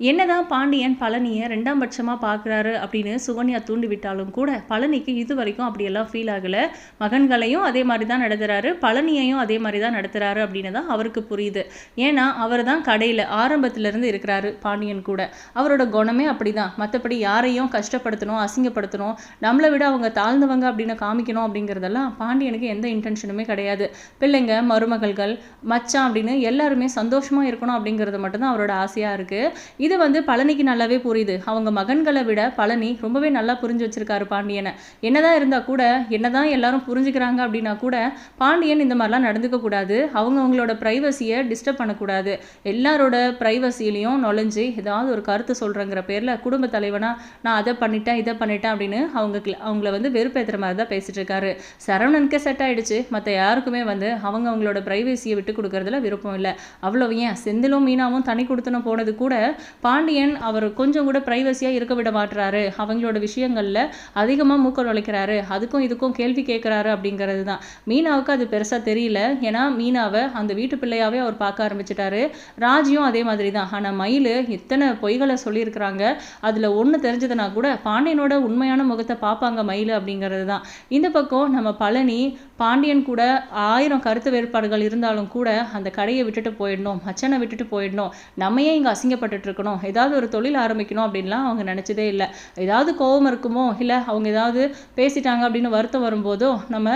என்னதான் பாண்டியன் பழனியை ரெண்டாம் பட்சமாக பார்க்குறாரு அப்படின்னு சுகன்யா தூண்டி விட்டாலும் கூட பழனிக்கு இது வரைக்கும் அப்படியெல்லாம் ஃபீல் ஆகலை. மகன்களையும் அதே மாதிரி தான் நடத்துகிறாரு பழனியையும் அதே மாதிரி தான் நடத்துகிறாரு அப்படின்னு தான் அவருக்கு புரியுது. ஏன்னா அவர் தான் கடையில் ஆரம்பத்திலேருந்து இருக்கிறாரு பாண்டியன் கூட. அவரோட குணமே அப்படி தான் மற்றபடி யாரையும் கஷ்டப்படுத்தணும் அசிங்கப்படுத்தணும் நம்மளை விட அவங்க தாழ்ந்தவங்க அப்படின்னு காமிக்கணும் அப்படிங்கிறதெல்லாம் பாண்டியனுக்கு எந்த இன்டென்ஷனுமே கிடையாது. பிள்ளைங்க மருமகள்கள் மச்சான் அப்படின்னு எல்லாருமே சந்தோஷமாக இருக்கணும் அப்படிங்கிறது மட்டும்தான் அவரோட ஆசையாக இருக்குது இது வந்து பழனிக்கு நல்லாவே புரியுது. அவங்க மகன்களை விட பழனி ரொம்பவே நல்லா புரிஞ்சு வச்சிருக்காரு பாண்டியனை. என்னதான் இருந்தால் கூட என்னதான் எல்லாரும் புரிஞ்சுக்கிறாங்க அப்படின்னா கூட பாண்டியன் இந்த மாதிரிலாம் நடந்துக்க கூடாது. அவங்க அவங்களோட ப்ரைவசியை டிஸ்டர்ப் பண்ணக்கூடாது. எல்லாரோட ப்ரைவசிலையும் நுழைஞ்சு ஏதாவது ஒரு கருத்து சொல்கிறேங்கிற பேரில் குடும்ப தலைவனாக நான் அதை பண்ணிட்டேன் இதை பண்ணிட்டேன் அப்படின்னு அவங்க அவங்கள வந்து வெறுப்பேற்றுற மாதிரி தான் பேசிட்டு இருக்காரு. சரவணனுக்கே செட் ஆயிடுச்சு. மற்ற யாருக்குமே வந்து அவங்க அவங்களோட ப்ரைவசியை விட்டு கொடுக்கறதுல விருப்பம் இல்லை. அவ்வளோ ஏன்? செந்திலும் மீனாவும் தனி கொடுத்தனும் போனது கூட பாண்டியன் அவர் கொஞ்சம் கூட ப்ரைவசியாக இருக்க விட மாட்டுறாரு அவங்களோட விஷயங்களில் அதிகமாக மூக்க நுழைக்கிறாரு. அதுக்கும் இதுக்கும் கேள்வி கேட்குறாரு அப்படிங்கிறது தான் மீனாவுக்கு அது பெருசாக தெரியல. ஏன்னா மீனாவை அந்த வீட்டு பிள்ளையாவே அவர் பார்க்க ஆரம்பிச்சிட்டாரு. ராஜியும் அதே மாதிரி தான் ஆனால் மயில் இத்தனை பொய்களை சொல்லியிருக்கிறாங்க. அதில் ஒன்று தெரிஞ்சதுனா கூட பாண்டியனோட உண்மையான முகத்தை பார்ப்பாங்க மயில் அப்படிங்கிறது தான் இந்த பக்கம் நம்ம பழனி பாண்டியன் கூட ஆயிரம் கருத்து வேறுபாடுகள் இருந்தாலும் கூட அந்த கடையை விட்டுட்டு போயிடணும் மச்சனை விட்டுட்டு போயிடணும் நம்ம ஏன் இங்கே அசிங்கப்பட்டுட்டு இருக்கணும் ஏதாவது ஒரு தொழில் ஆரம்பிக்கணும் அப்படின்லாம் அவங்க நினச்சதே இல்லை. ஏதாவது கோபம் இருக்குமோ இல்லை அவங்க ஏதாவது பேசிட்டாங்க அப்படின்னு வருத்தம் வரும்போதோ நம்ம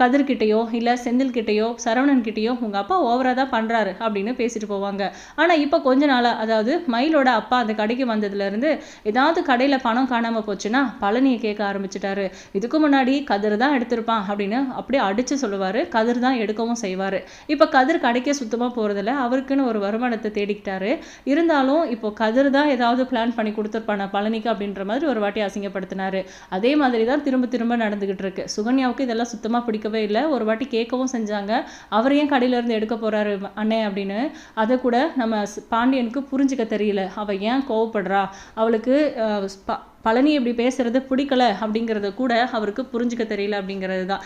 கதிர்கிட்டையோ இல்லை செந்தில்கிட்டயோ சரவணன்கிட்டயோ உங்கள் அப்பா ஓவராக தான் பண்ணுறாரு அப்படின்னு பேசிட்டு போவாங்க. ஆனால் இப்போ கொஞ்ச நாளாக அதாவது மயிலோட அப்பா அந்த கடைக்கு வந்ததுலேருந்து ஏதாவது கடையில் பணம் காணாமல் போச்சுன்னா பழனியை கேட்க ஆரம்பிச்சிட்டாரு. இதுக்கு முன்னாடி கதிர் தான் எடுத்திருப்பான் அப்படின்னு அப்படியே அடித்து சொல்லுவார். கதிர் தான் எடுக்கவும் செய்வார். இப்போ கதிர் கடைக்கே சுத்தமாக போகிறதில்ல அவருக்குன்னு ஒரு வருமானத்தை தேடிக்கிட்டாரு. இருந்தாலும் இப்போ கதிர் தான் ஏதாவது பிளான் பண்ணி கொடுத்துருப்பான பழனிக்கு அப்படின்ற மாதிரி ஒரு வாட்டி அசிங்கப்படுத்தினாரு. அதே மாதிரி தான் திரும்ப திரும்ப நடந்துக்கிட்டு இருக்கு. சுகன்யாவுக்கு இதெல்லாம் சுத்தமாக பிடிக்கவே இல்லை. ஒரு வாட்டி கேட்கவும் செஞ்சாங்க. அவர் ஏன் கடையிலேருந்து எடுக்க போகிறாரு அண்ணே அப்படின்னு. அதை கூட நம்ம பாண்டியனுக்கு புரிஞ்சுக்க தெரியல. அவள் ஏன் கோவப்படுறா? அவளுக்கு ப- பழனி இப்படி பேசுறது பிடிக்கல அப்படிங்கிறத கூட அவருக்கு புரிஞ்சுக்க தெரியல அப்படிங்கிறது தான்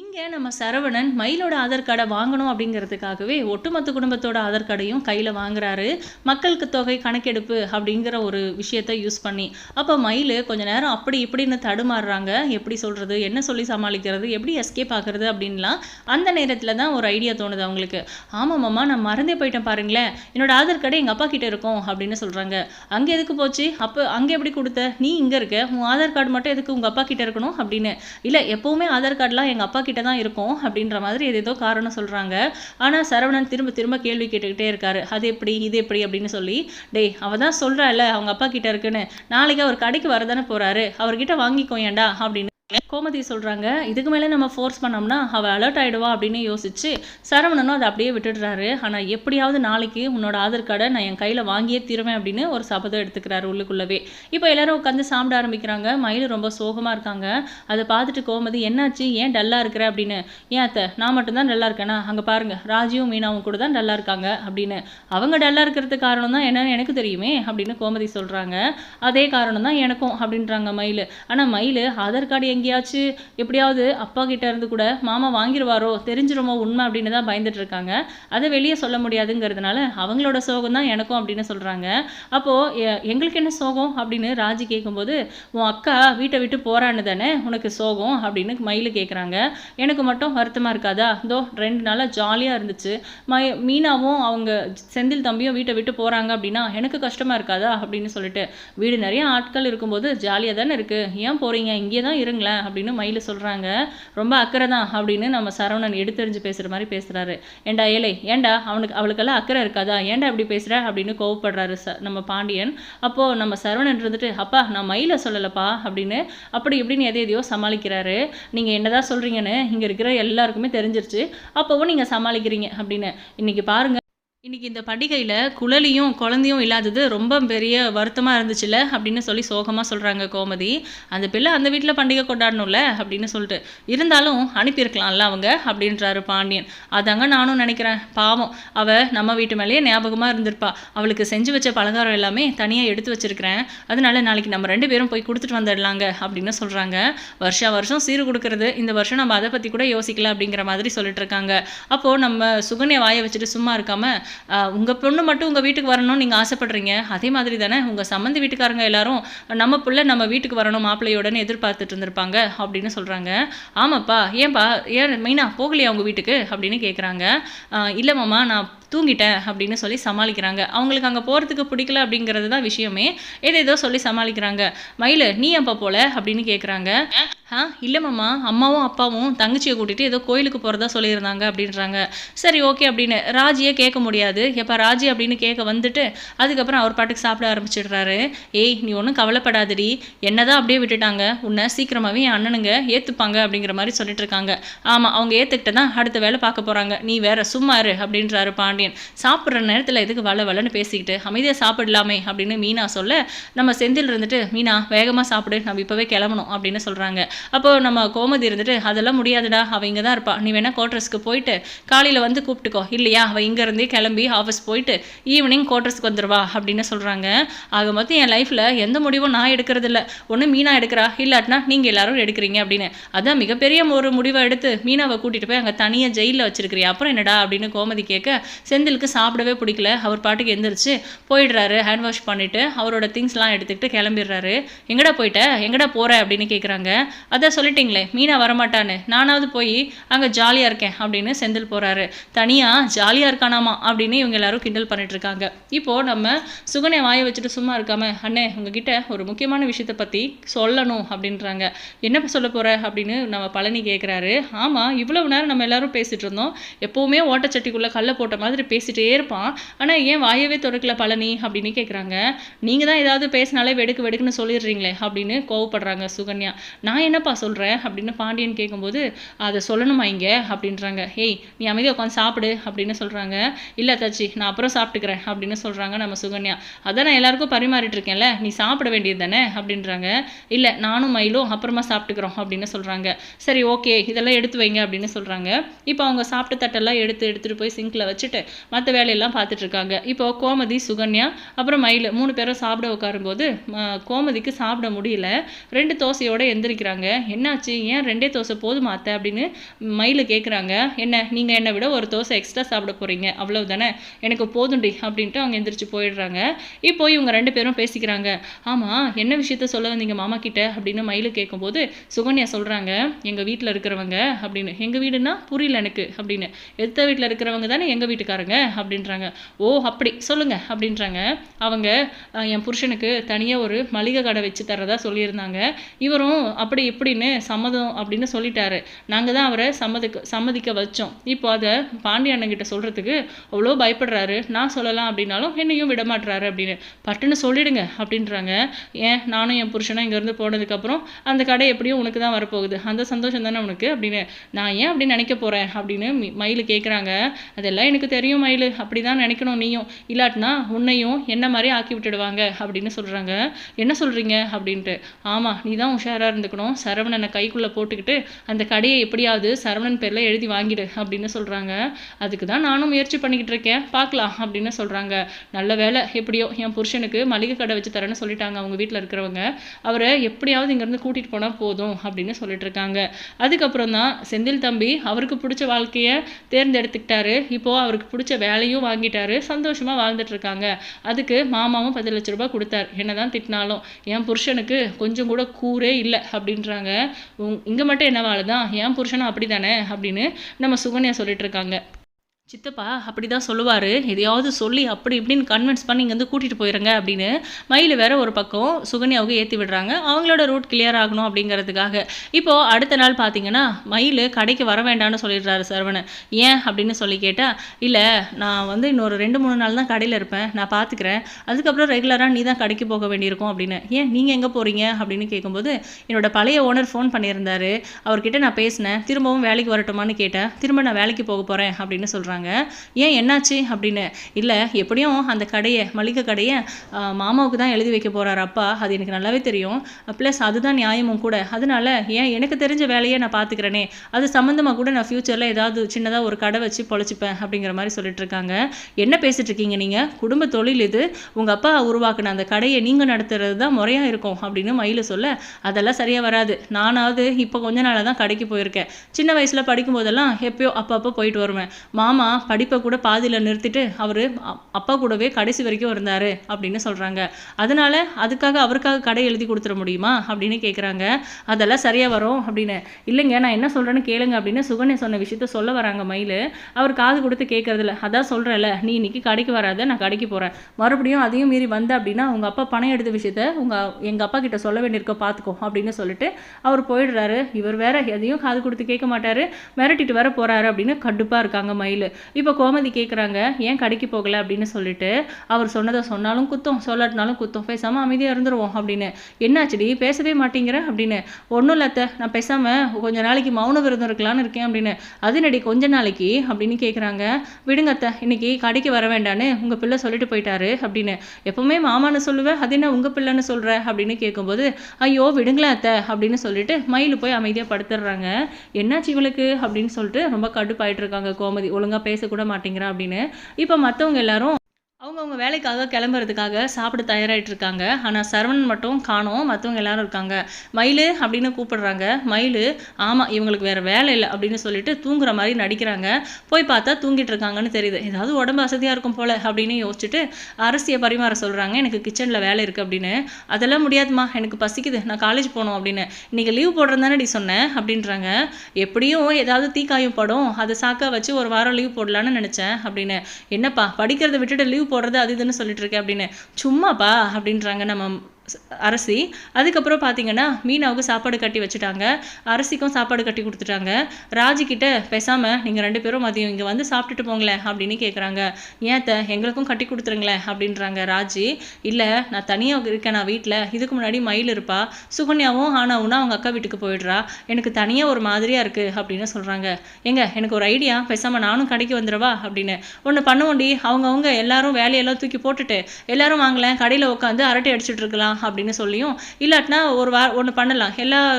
இங்கே நம்ம சரவணன் மயிலோட ஆதார் கார்டை வாங்கணும் அப்படிங்கிறதுக்காகவே ஒட்டுமொத்த குடும்பத்தோட ஆதார் கார்டையும் கையில் வாங்குறாரு. மக்களுக்கு தொகை கணக்கெடுப்பு அப்படிங்கிற ஒரு விஷயத்தை யூஸ் பண்ணி. அப்போ மயில் கொஞ்ச நேரம் அப்படி இப்படின்னு தடுமாறுறாங்க. எப்படி சொல்கிறது என்ன சொல்லி சமாளிக்கிறது? எப்படி எஸ்கேப் ஆகுறது? அப்படின்லாம் அந்த நேரத்தில் தான் ஒரு ஐடியா தோணுது அவங்களுக்கு. ஆமாம் மாமா நான் மறந்தே போயிட்டேன் பாருங்களேன். என்னோட ஆதார் கார்டு எங்கள் அப்பா கிட்டே இருக்கும் அப்படின்னு சொல்கிறாங்க அங்கே எதுக்கு போச்சு? அப்போ அங்கே எப்படி கொடுத்த? நீ இங்கே இருக்க. உன் ஆதார் கார்டு மட்டும் எதுக்கு உங்கள் அப்பா கிட்டே இருக்கணும் அப்படின்னு. இல்லை எப்போவுமே ஆதார் கார்டுலாம் எங்கள் அப்பா கிட்ட தான் இருக்கும் அப்படின்ற மாதிரி ஏதேதோ காரணம் சொல்கிறாங்க ஆனால் சரவணன் திரும்ப திரும்ப கேள்வி கேட்டுக்கிட்டே இருக்காரு. அது எப்படி இது எப்படி? அப்படின்னு சொல்லி டேய் அவ தான் சொல்கிறாள் அவங்க அப்பா கிட்ட இருக்குன்னு. நாளைக்கு அவர் கடைக்கு வரதானே போகிறாரு அவர்கிட்ட வாங்கிக்கோ ஏன்டா அப்படின்னு கோமதி சொல்கிறாங்க இதுக்கு மேலே நம்ம ஃபோர்ஸ் பண்ணோம்னா அவள் அலர்ட் ஆகிடுவா அப்படின்னு யோசிச்சு சரவணனும் அதை அப்படியே விட்டுடுறாரு. ஆனால் எப்படியாவது நாளைக்கு உன்னோட ஆதார் கார்டை நான் என் கையில் வாங்கியே தீருவேன் அப்படின்னு ஒரு சபதம் எடுத்துக்கிறாரு உள்ளுக்குள்ளவே. இப்போ எல்லாரும் உட்காந்து சாப்பிட ஆரம்பிக்கிறாங்க. மயில் ரொம்ப சோகமாக இருக்காங்க. அதை பார்த்துட்டு கோமதி என்னாச்சு? ஏன் டல்லாக இருக்கிற? அப்படின்னு. ஏன் அத்தை? நான் மட்டும்தான் டல்லாக இருக்கேனா? அங்கே பாருங்க. ராஜீவும் மீனாவும் கூட தான் டல்லாக இருக்காங்க அப்படின்னு. அவங்க டல்லாக இருக்கிறதுக்கு காரணம் தான் என்னன்னு எனக்கு தெரியுமே அப்படின்னு கோமதி சொல்கிறாங்க அதே காரணம் தான் எனக்கும் அப்படின்றாங்க மயில். ஆனால் மயில் ஆதார் கார்டு எங்கேயாச்சும் எப்படியாவது அப்பா கிட்ட இருந்து கூட மாமா வாங்கிடுவாரோ தெரிஞ்சிருமோ உண்மை அப்படின்னு தான் பயந்துட்டு இருக்காங்க. அதை வெளியே சொல்ல முடியாதுங்கிறதுனால அவங்களோட சோகம் தான் எனக்கும் அப்படின்னு சொல்கிறாங்க அப்போது எங்களுக்கு என்ன சோகம்? அப்படின்னு ராஜி கேட்கும்போது உன் அக்கா வீட்டை விட்டு போகிறான்னு தானே உனக்கு சோகம் அப்படின்னு மயில் கேட்குறாங்க எனக்கு மட்டும் வருத்தமாக இருக்காதா? இதோ ரெண்டு நாளாக ஜாலியாக இருந்துச்சு. மை மீனாவும் அவங்க செந்தில் தம்பியும் வீட்டை விட்டு போகிறாங்க அப்படின்னா எனக்கு கஷ்டமாக இருக்காதா? அப்படின்னு சொல்லிட்டு. வீடு நிறைய ஆட்கள் இருக்கும்போது ஜாலியாக தானே இருக்குது ஏன் போகிறீங்க இங்கே தான் இருங்களேன். அப்படின்னு மயில் சொல்கிறாங்க ரொம்ப அக்கறை தான் அப்படின்னு நம்ம சரவணன் எடுத்தெறிஞ்சு பேசுகிற மாதிரி பேசுகிறாரு ஏண்டா ஏலே ஏண்டா அவனுக்கு அவளுக்கெல்லாம் அக்கறை இருக்காதா? ஏன்டா இப்படி பேசுகிற அப்படின்னு கோவப்படுறாரு ச நம்ம பாண்டியன். அப்போது நம்ம சரவணன் இருந்துட்டு அப்பா நான் மயிலை சொல்லலப்பா அப்படின்னு அப்படி இப்படின்னு எதை எதையோ சமாளிக்கிறாரு. நீங்கள் என்னதான் சொல்கிறீங்கன்னு இங்கே இருக்கிற எல்லாருக்குமே தெரிஞ்சிருச்சு. அப்போவும் நீங்கள் சமாளிக்கிறீங்க அப்படின்னு. இன்னைக்கு பாருங்கள் இன்னைக்கு இந்த பண்டிகையில் குழலியும் குழந்தையும் இல்லாதது ரொம்ப பெரிய வருத்தமாக இருந்துச்சுல்ல அப்படின்னு சொல்லி சோகமாக சொல்கிறாங்க கோமதி. அந்த பிள்ளை அந்த வீட்டில் பண்டிகை கொண்டாடணும்ல அப்படின்னு சொல்லிட்டு. இருந்தாலும் அனுப்பியிருக்கலாம்ல அவங்க அப்படின்றாரு பாண்டியன். அதாங்க நானும் நினைக்கிறேன். பாவம். அவள் நம்ம வீட்டு மேலேயே ஞாபகமாக இருந்திருப்பா. அவளுக்கு செஞ்சு வச்ச பலகாரம் எல்லாமே தனியாக எடுத்து வச்சிருக்கிறேன். அதனால நாளைக்கு நம்ம ரெண்டு பேரும் போய் கொடுத்துட்டு வந்துடலாங்க அப்படின்னு சொல்கிறாங்க வருஷா வருஷம் சீர் கொடுக்கறது. இந்த வருஷம் நம்ம அதை பற்றி கூட யோசிக்கல அப்படிங்கிற மாதிரி சொல்லிட்டு இருக்காங்க. அப்போது நம்ம சுகன்யா வாயை வச்சுட்டு சும்மா இருக்காமல் உங்கள் பொண்ணு மட்டும் உங்கள் வீட்டுக்கு வரணும்னு நீங்கள் ஆசைப்படுறீங்க. அதே மாதிரி தானே உங்கள் சம்மந்தி வீட்டுக்காரங்க எல்லாரும் நம்ம பிள்ளை நம்ம வீட்டுக்கு வரணும் மாப்பிள்ளையோடன்னு எதிர்பார்த்துட்டு இருந்திருப்பாங்க அப்படின்னு சொல்கிறாங்க ஆமாப்பா ஏன்பா ஏன் மெயினா போகலையா உங்கள் வீட்டுக்கு? அப்படின்னு கேட்குறாங்க இல்லை மாமா நான் தூங்கிட்டேன் அப்படின்னு சொல்லி சமாளிக்கிறாங்க. அவங்களுக்கு அங்கே போகிறதுக்கு பிடிக்கல அப்படிங்கிறது தான் விஷயமே. ஏதேதோ சொல்லி சமாளிக்கிறாங்க. மயில் நீ அப்போ போல? அப்படின்னு கேட்குறாங்க ஆ இல்லை மாமா அம்மாவும் அப்பாவும் தங்கச்சியை கூட்டிகிட்டு ஏதோ கோயிலுக்கு போகிறதா சொல்லியிருந்தாங்க அப்படின்றாங்க. சரி ஓகே அப்படின்னு ராஜியை கேட்க முடியாது. எப்போ ராஜி அப்படின்னு கேட்க வந்துட்டு அதுக்கப்புறம் அவர் பாட்டுக்கு சாப்பிட ஆரம்பிச்சிடுறாரு. ஏய் நீ ஒன்றும் கவலைப்படாதடி. என்னதான் அப்படியே விட்டுட்டாங்க. உன்னை சீக்கிரமாகவே என் அண்ணனுங்க ஏற்றுப்பாங்க அப்படிங்கிற மாதிரி சொல்லிட்டு இருக்காங்க. ஆமாம் அவங்க ஏற்றுக்கிட்ட தான் அடுத்த வேலை பார்க்க போகிறாங்க நீ வேற சும்மா இரு அப்படின்றாரு பாண்டியன். சாப்பிட்ற நேரத்தில் எதுக்கு வள வளன்னு பேசிக்கிட்டு அமைதியாக சாப்பிடலாமே அப்படின்னு மீனா சொல்ல நம்ம செந்தில் இருந்துட்டு மீனா வேகமாக சாப்பிடு. நம்ம இப்போவே கிளம்பணும் அப்படின்னு சொல்கிறாங்க அப்போ நம்ம கோமதி இருந்துட்டு அதெல்லாம் முடியாதுடா. அவள் இங்கே தான் இருப்பா. நீ வேணால் கோட்ரஸ்க்கு போயிட்டு காலையில் வந்து கூப்பிட்டுக்கோ. இல்லையா? அவள் இங்கேருந்தே கிளம்பி ஆஃபீஸ் போயிட்டு ஈவினிங் கோட்ரஸ்க்கு வந்துடுவா அப்படின்னு சொல்கிறாங்க ஆக மொத்தம் என் லைஃப்பில் எந்த முடிவும் நான் எடுக்கிறது இல்லை ஒன்று மீனா எடுக்கிறா இல்லாட்டினா நீங்கள் எல்லாரும் எடுக்கிறீங்க அப்படின்னு. அதான் மிகப்பெரிய ஒரு முடிவை எடுத்து மீனாவை கூட்டிகிட்டு போய் அங்கே தனியாக ஜெயிலில் வச்சிருக்கிறியா? அப்புறம் என்னடா அப்படின்னு கோமதி கேட்க செந்திலுக்கு சாப்பிடவே பிடிக்கல. அவர் பாட்டுக்கு எந்திரிச்சு போயிடுறாரு ஹேண்ட் வாஷ் பண்ணிவிட்டு அவரோட திங்ஸ்லாம் எடுத்துக்கிட்டு கிளம்பிடுறாரு. எங்கடா போயிட்ட? எங்கடா போகிற அப்படின்னு கேட்குறாங்க அதான் சொல்லிட்டீங்களே மீனா வரமாட்டான்னு. நானாவது போய் அங்கே ஜாலியாக இருக்கேன் அப்படின்னு செந்தில் போகிறாரு தனியாக ஜாலியாக இருக்கானாமா? அப்படின்னு இவங்க எல்லாரும் கிண்டல் பண்ணிட்டு இருக்காங்க இப்போ நம்ம சுகனை வாயை வச்சுட்டு சும்மா இருக்காம அண்ணே உங்ககிட்ட ஒரு முக்கியமான விஷயத்தை பற்றி சொல்லணும் அப்படின்றாங்க. என்ன சொல்ல போற? அப்படின்னு நம்ம பழனி கேட்குறாரு ஆமாம் இவ்வளவு நேரம் நம்ம எல்லாரும் பேசிட்டு இருந்தோம். எப்போவுமே ஓட்டச்சட்டிக்குள்ளே கல்லை போட்ட மாதிரி பேசிட்டே இருப்பான். ஆனால் ஏன் வாயவே திறக்கல பழனி? அப்படின்னு கேட்குறாங்க நீங்கள் தான் ஏதாவது பேசினாலே வெடுக்கு வெடுக்குன்னு சொல்லிடுறீங்களே அப்படின்னு கோவப்படுறாங்க சுகன்யா. நான் என்னப்பா சொல்கிறேன் அப்படின்னு பாண்டியன் கேட்கும்போது அதை சொல்லணுமா இங்கே? அப்படின்றாங்க. ஏய் நீ அமைதியாக உட்காந்து சாப்பிடு அப்படின்னு சொல்கிறாங்க இல்லை தச்சி நான் அப்புறம் சாப்பிட்டுக்கிறேன் அப்படின்னு சொல்கிறாங்க நம்ம சுகன்யா. அதை நான் எல்லாருக்கும் பரிமாறிட்டு இருக்கேன்ல நீ சாப்பிட வேண்டியது தானே அப்படின்றாங்க. இல்லை நானும் மயிலும் அப்புறமா சாப்பிட்டுக்கிறோம் அப்படின்னு சொல்கிறாங்க சரி ஓகே இதெல்லாம் எடுத்து வைங்க அப்படின்னு சொல்கிறாங்க இப்போ அவங்க சாப்பிட்ட தட்டெல்லாம் எடுத்து எடுத்துகிட்டு போய் சிங்கில் வச்சுட்டு மற்ற வேலையெல்லாம் பார்த்துட்டு இருக்காங்க. இப்போ கோமதி சுகன்யா அப்புறம் மயில் மூணு பேரும் சாப்பிட உட்காரும்போது கோமதிக்கு சாப்பிட முடியல. ரெண்டு தோசையோடு எந்திரிக்கிறாங்க. என்னாச்சு? ஏன் ரெண்டே தோசை போதுமா அத்தை அப்படின்னு மயில் கேட்குறாங்க என்ன நீங்கள் என்னை விட ஒரு தோசை எக்ஸ்ட்ரா சாப்பிட போகிறீங்க அவ்வளோ தானே? எனக்கு போதுண்டி அப்படின்ட்டு அவங்க எந்திரிச்சு போயிடுறாங்க. இப்போ இவங்க ரெண்டு பேரும் பேசிக்கிறாங்க. ஆமாம் என்ன விஷயத்த சொல்ல வந்தீங்க மாமா கிட்ட? அப்படின்னு மயிலு கேட்கும்போது சுகன்யா சொல்கிறாங்க எங்கள் வீட்டில் இருக்கிறவங்க அப்படின்னு. எங்கள் வீடுனா புரியல எனக்கு அப்படின்னு. எத்த வீட்டில் இருக்கிறவங்க தானே எங்கள் வீட்டுக்காரங்க? அப்படின்றாங்க. ஓ அப்படி சொல்லுங்க அப்படின்றாங்க. அவங்க என் புருஷனுக்கு தனியாக ஒரு மளிகை கடை வச்சு தரதா சொல்லியிருந்தாங்க. இவரும் அப்படி இப்படின்னு சம்மதம் அப்படின்னு சொல்லிட்டாரு. நாங்கள் தான் அவரை சம்மதிக்க சம்மதிக்க வச்சோம். இப்போ அதை பாண்டிய அண்ணங்கிட்ட சொல்கிறதுக்கு அவ்வளோ பயப்படுறாரு? நான் சொல்லலாம் அப்படின்னாலும் என்னையும் விடமாட்டுறாரு அப்படின்னு. பட்டுன்னு சொல்லிடுங்க அப்படின்றாங்க. ஏன்? நானும் என் புருஷனும் இங்கேருந்து போனதுக்கப்புறம் அந்த கடை எப்படியும் உனக்கு தான் வரப்போகுது. அந்த சந்தோஷம் தானே உனக்கு? அப்படின்னு. நான் ஏன் அப்படி நினைக்க போகிறேன் அப்படின்னு மயில் கேட்குறாங்க. அதெல்லாம் எனக்கு தெரியும் மயில். அப்படி தான் நினைக்கணும் நீயும். இல்லாட்டினா உன்னையும் என்ன மாதிரி ஆக்கி விட்டுடுவாங்க? அப்படின்னு சொல்கிறாங்க என்ன சொல்கிறீங்க அப்படின்ட்டு. ஆமாம் நீ தான் உஷாராக இருந்துக்கணும். சரவணனை கைக்குள்ளே போட்டுக்கிட்டு அந்த கடையை எப்படியாவது சரவணன் பேரில் எழுதி வாங்கிடு அப்படின்னு சொல்கிறாங்க அதுக்கு தான் நானும் முயற்சி பண்ணிக்கிட்டு இருக்கேன் பார்க்கலாம் அப்படின்னு சொல்கிறாங்க நல்ல வேலை எப்படியோ என் புருஷனுக்கு மளிகை கடை வச்சு தரேன்னு சொல்லிட்டாங்க அவங்க வீட்டில் இருக்கிறவங்க. அவரை எப்படியாவது இங்கேருந்து கூட்டிகிட்டு போனால் போதும் அப்படின்னு சொல்லிட்டு இருக்காங்க. அதுக்கப்புறம் தான் செந்தில் தம்பி அவருக்கு பிடிச்ச வாழ்க்கையை தேர்ந்தெடுத்துக்கிட்டாரு. இப்போது அவருக்கு பிடிச்ச வேலையும் வாங்கிட்டாரு. சந்தோஷமாக வாழ்ந்துட்டு இருக்காங்க. அதுக்கு மாமாவும் பத்து லட்ச ரூபாய் கொடுத்தார். என்னதான் திட்டினாலும் என் புருஷனுக்கு கொஞ்சம் கூட கூரே இல்லை அப்படின்றாங்க. இங்கே மட்டும் என்ன வாழுதான்? என் புருஷனும் அப்படி தானே அப்படின்னு நம்ம சுகன்யா சொல்லிட்டு இருக்காங்க. சித்தப்பா அப்படி தான் சொல்லுவார். எதையாவது சொல்லி அப்படி இப்படின்னு கன்வின்ஸ் பண்ணி இங்கேருந்து கூட்டிகிட்டு போயிடுங்க அப்படின்னு மயில் வேற ஒரு பக்கம் சுகன்யாவுக்கு ஏற்றி விடுறாங்க. அவங்களோட ரூட் கிளியர் ஆகணும் அப்படிங்கிறதுக்காக. இப்போது அடுத்த நாள் பார்த்தீங்கன்னா மயில் கடைக்கு வர வேண்டாம்னு சொல்லிடுறாரு சரவணன். ஏன் அப்படின்னு சொல்லி கேட்டால் இல்லை நான் வந்து இன்னொரு ரெண்டு மூணு நாள் தான் கடையில் இருப்பேன். நான் பார்த்துக்கிறேன் அதுக்கப்புறம் ரெகுலராக நீ தான் கடைக்கு போக வேண்டியிருக்கும் அப்படின்னு. ஏன் நீங்கள் எங்கே போகிறீங்க அப்படின்னு கேட்கும்போது என்னோட பழைய ஓனர் ஃபோன் பண்ணியிருந்தாரு. அவர்கிட்ட நான் பேசினேன். திரும்பவும் வேலைக்கு வரட்டுமான்னு கேட்டேன். திரும்ப நான் வேலைக்கு போக போகிறேன் அப்படின்னு சொல்கிறாங்க கேட்குறாங்க ஏன் என்னாச்சு அப்படின்னு? இல்லை எப்படியும் அந்த கடையை மளிகை கடையை மாமாவுக்கு தான் எழுதி வைக்க போகிறார் அப்பா. அது எனக்கு நல்லாவே தெரியும். ப்ளஸ் அதுதான் நியாயமும் கூட. அதனால ஏன் எனக்கு தெரிஞ்ச வேலையை நான் பார்த்துக்கிறேனே அது சம்மந்தமாக கூட நான் ஃப்யூச்சரில் ஏதாவது சின்னதாக ஒரு கடை வச்சு பொழைச்சிப்பேன் அப்படிங்கிற மாதிரி சொல்லிட்டு இருக்காங்க. என்ன பேசிட்டு இருக்கீங்க நீங்கள் குடும்ப தொழில் இது. உங்கள் அப்பா உருவாக்குன அந்த கடையை நீங்கள் நடத்துறது தான் முறையாக இருக்கும் அப்படின்னு மயில சொல்ல அதெல்லாம் சரியாக வராது. நானாவது இப்போ கொஞ்ச நாளாக தான் கடைக்கு போயிருக்கேன். சின்ன வயசில் படிக்கும்போதெல்லாம் எப்பயோ அப்பப்போ போயிட்டு வருவேன். மாமா படிப்பை கூட பாதியில் நிறுத்திட்டு அவர் அப்பா கூடவே கடைசி வரைக்கும் இருந்தார் அப்படின்னு சொல்கிறாங்க அதனால அதுக்காக அவருக்காக கடை எழுதி கொடுத்துட முடியுமா அப்படின்னு கேட்குறாங்க அதெல்லாம் சரியாக வரும் அப்படின்னு. இல்லைங்க நான் என்ன சொல்கிறேன்னு கேளுங்க அப்படின்னு சுகன்யா சொன்ன விஷயத்த சொல்ல வராங்க மயில். அவர் காது கொடுத்து கேட்கறதில்ல அதான் சொல்கிறேன்ல நீ இன்னைக்கு கடைக்கு வராத நான் கடைக்கு போகிறேன் மறுபடியும் அதையும் மீறி வந்த அப்படின்னா உங்கள் அப்பா பணம் எடுத்த விஷயத்த உங்கள் எங்கள் அப்பா கிட்ட சொல்ல வேண்டியிருக்க பார்த்துக்கோ அப்படின்னு சொல்லிட்டு அவர் போயிடுறாரு. இவர் வேற எதையும் காது கொடுத்து கேட்க மாட்டார். மிரட்டிட்டு வர போகிறாரு அப்படின்னு கடுப்பாக இருக்காங்க மயில். இப்போ கோமதி கேட்குறாங்க ஏன் கடைக்கு போகல? அப்படின்னு சொல்லிட்டு அவர் சொன்னதை சொன்னாலும் குத்தம் சொல்லாட்டினாலும் குத்தம். பேசாமல் அமைதியாக இருந்துருவோம் அப்படின்னு. என்னாச்சுடி பேசவே மாட்டேங்கிற? அப்படின்னு. ஒன்றும் இல்லை அத்தை நான் பேசாமல் கொஞ்ச நாளைக்கு மௌன விருதம் இருக்கலாம்னு இருக்கேன் அப்படின்னு. அது நடி கொஞ்ச நாளைக்கு? அப்படின்னு கேட்குறாங்க விடுங்க அத்தை இன்னைக்கு கடைக்கு வர வேண்டான்னு உங்கள் பிள்ளை சொல்லிட்டு போயிட்டாரு அப்படின்னு. எப்பவுமே மாமான்னு சொல்லுவேன் அது என்ன உங்கள் பிள்ளைன்னு சொல்கிற அப்படின்னு கேட்கும்போது ஐயோ விடுங்களேன் அத்தை அப்படின்னு சொல்லிட்டு மயில் போய் அமைதியாக படுத்துடுறாங்க என்னாச்சு இவளுக்கு? அப்படின்னு சொல்லிட்டு ரொம்ப கடுப்பாயிட்டு இருக்காங்க கோமதி. ஒழுங்காக பேசக்கூட மாட்டேங்கிறா அப்படின்னு. இப்போ மற்றவங்க எல்லாரும் அவங்கவுங்க வேலைக்காக கிளம்புறதுக்காக சாப்பிட தயாராகிட்டு இருக்காங்க ஆனால் சரவணன் மட்டும் காணோம். மற்றவங்க எல்லாரும் இருக்காங்க. மயில் அப்படின்னு கூப்பிடுறாங்க. மயில் ஆமாம் இவங்களுக்கு வேறு வேலை இல்லை அப்படின்னு சொல்லிட்டு தூங்குற மாதிரி நடிக்கிறாங்க. போய் பார்த்தா தூங்கிட்டு இருக்காங்கன்னு தெரியுது. ஏதாவது உடம்பு வசதியாக இருக்கும் போல் அப்படின்னு யோசிச்சுட்டு அரசியை பரிமாற சொல்கிறாங்க எனக்கு கிச்சனில் வேலை இருக்குது அப்படின்னு. அதெல்லாம் முடியாதுமா எனக்கு பசிக்குது. நான் காலேஜ் போகணும் அப்படின்னு. இன்றைக்கி லீவ் போடுறது தானே சொன்னேன் அப்படின்றாங்க. எப்படியும் ஏதாவது தீக்காயும் படும். அதை சாக்கா வச்சு ஒரு வாரம் லீவ் போடலான்னு நினச்சேன் அப்படின்னு. என்னப்பா படிக்கிறத விட்டுட்டு லீவ் போடுறது அது இதுன்னு சொல்லிட்டு இருக்கேன் அப்படின்னு. சும்மாப்பா அப்படின்றாங்க நம்ம அரசி அதுக்கப்புறம் பார்த்தீங்கன்னா மீனாவுக்கு சாப்பாடு கட்டி வச்சுட்டாங்க. அரசிக்கும் சாப்பாடு கட்டி கொடுத்துட்டாங்க. ராஜி பேசாமல் நீங்கள் ரெண்டு பேரும் மதியம் இங்கே வந்து சாப்பிட்டுட்டு போங்களேன் அப்படின்னு கேட்குறாங்க ஏன் த எங்களுக்கும் கட்டி கொடுத்துருங்களேன் அப்படின்றாங்க ராஜி. இல்லை நான் தனியாக இருக்கேன் நான் வீட்டில் இதுக்கு முன்னாடி மயில் இருப்பா. சுகன்யாவும் ஆனாவுன்னா அவங்க அக்கா வீட்டுக்கு போயிடுறா. எனக்கு தனியாக ஒரு மாதிரியாக இருக்குது அப்படின்னு சொல்கிறாங்க ஏங்க எனக்கு ஒரு ஐடியா. பேசாமல் நானும் கடைக்கு வந்துடவா அப்படின்னு. ஒன்று பண்ணுவோண்டி. அவங்கவுங்க எல்லாரும் வேலையெல்லாம் தூக்கி போட்டுட்டு எல்லாரும் வாங்கலேன் கடையில் உட்காந்து அரட்டை அடிச்சுட்டு இருக்கலாம் அப்படின்னு சொல்லியும் இல்லாட்டினா ஒரு வா ஒன்று பண்ணலாம். எல்லா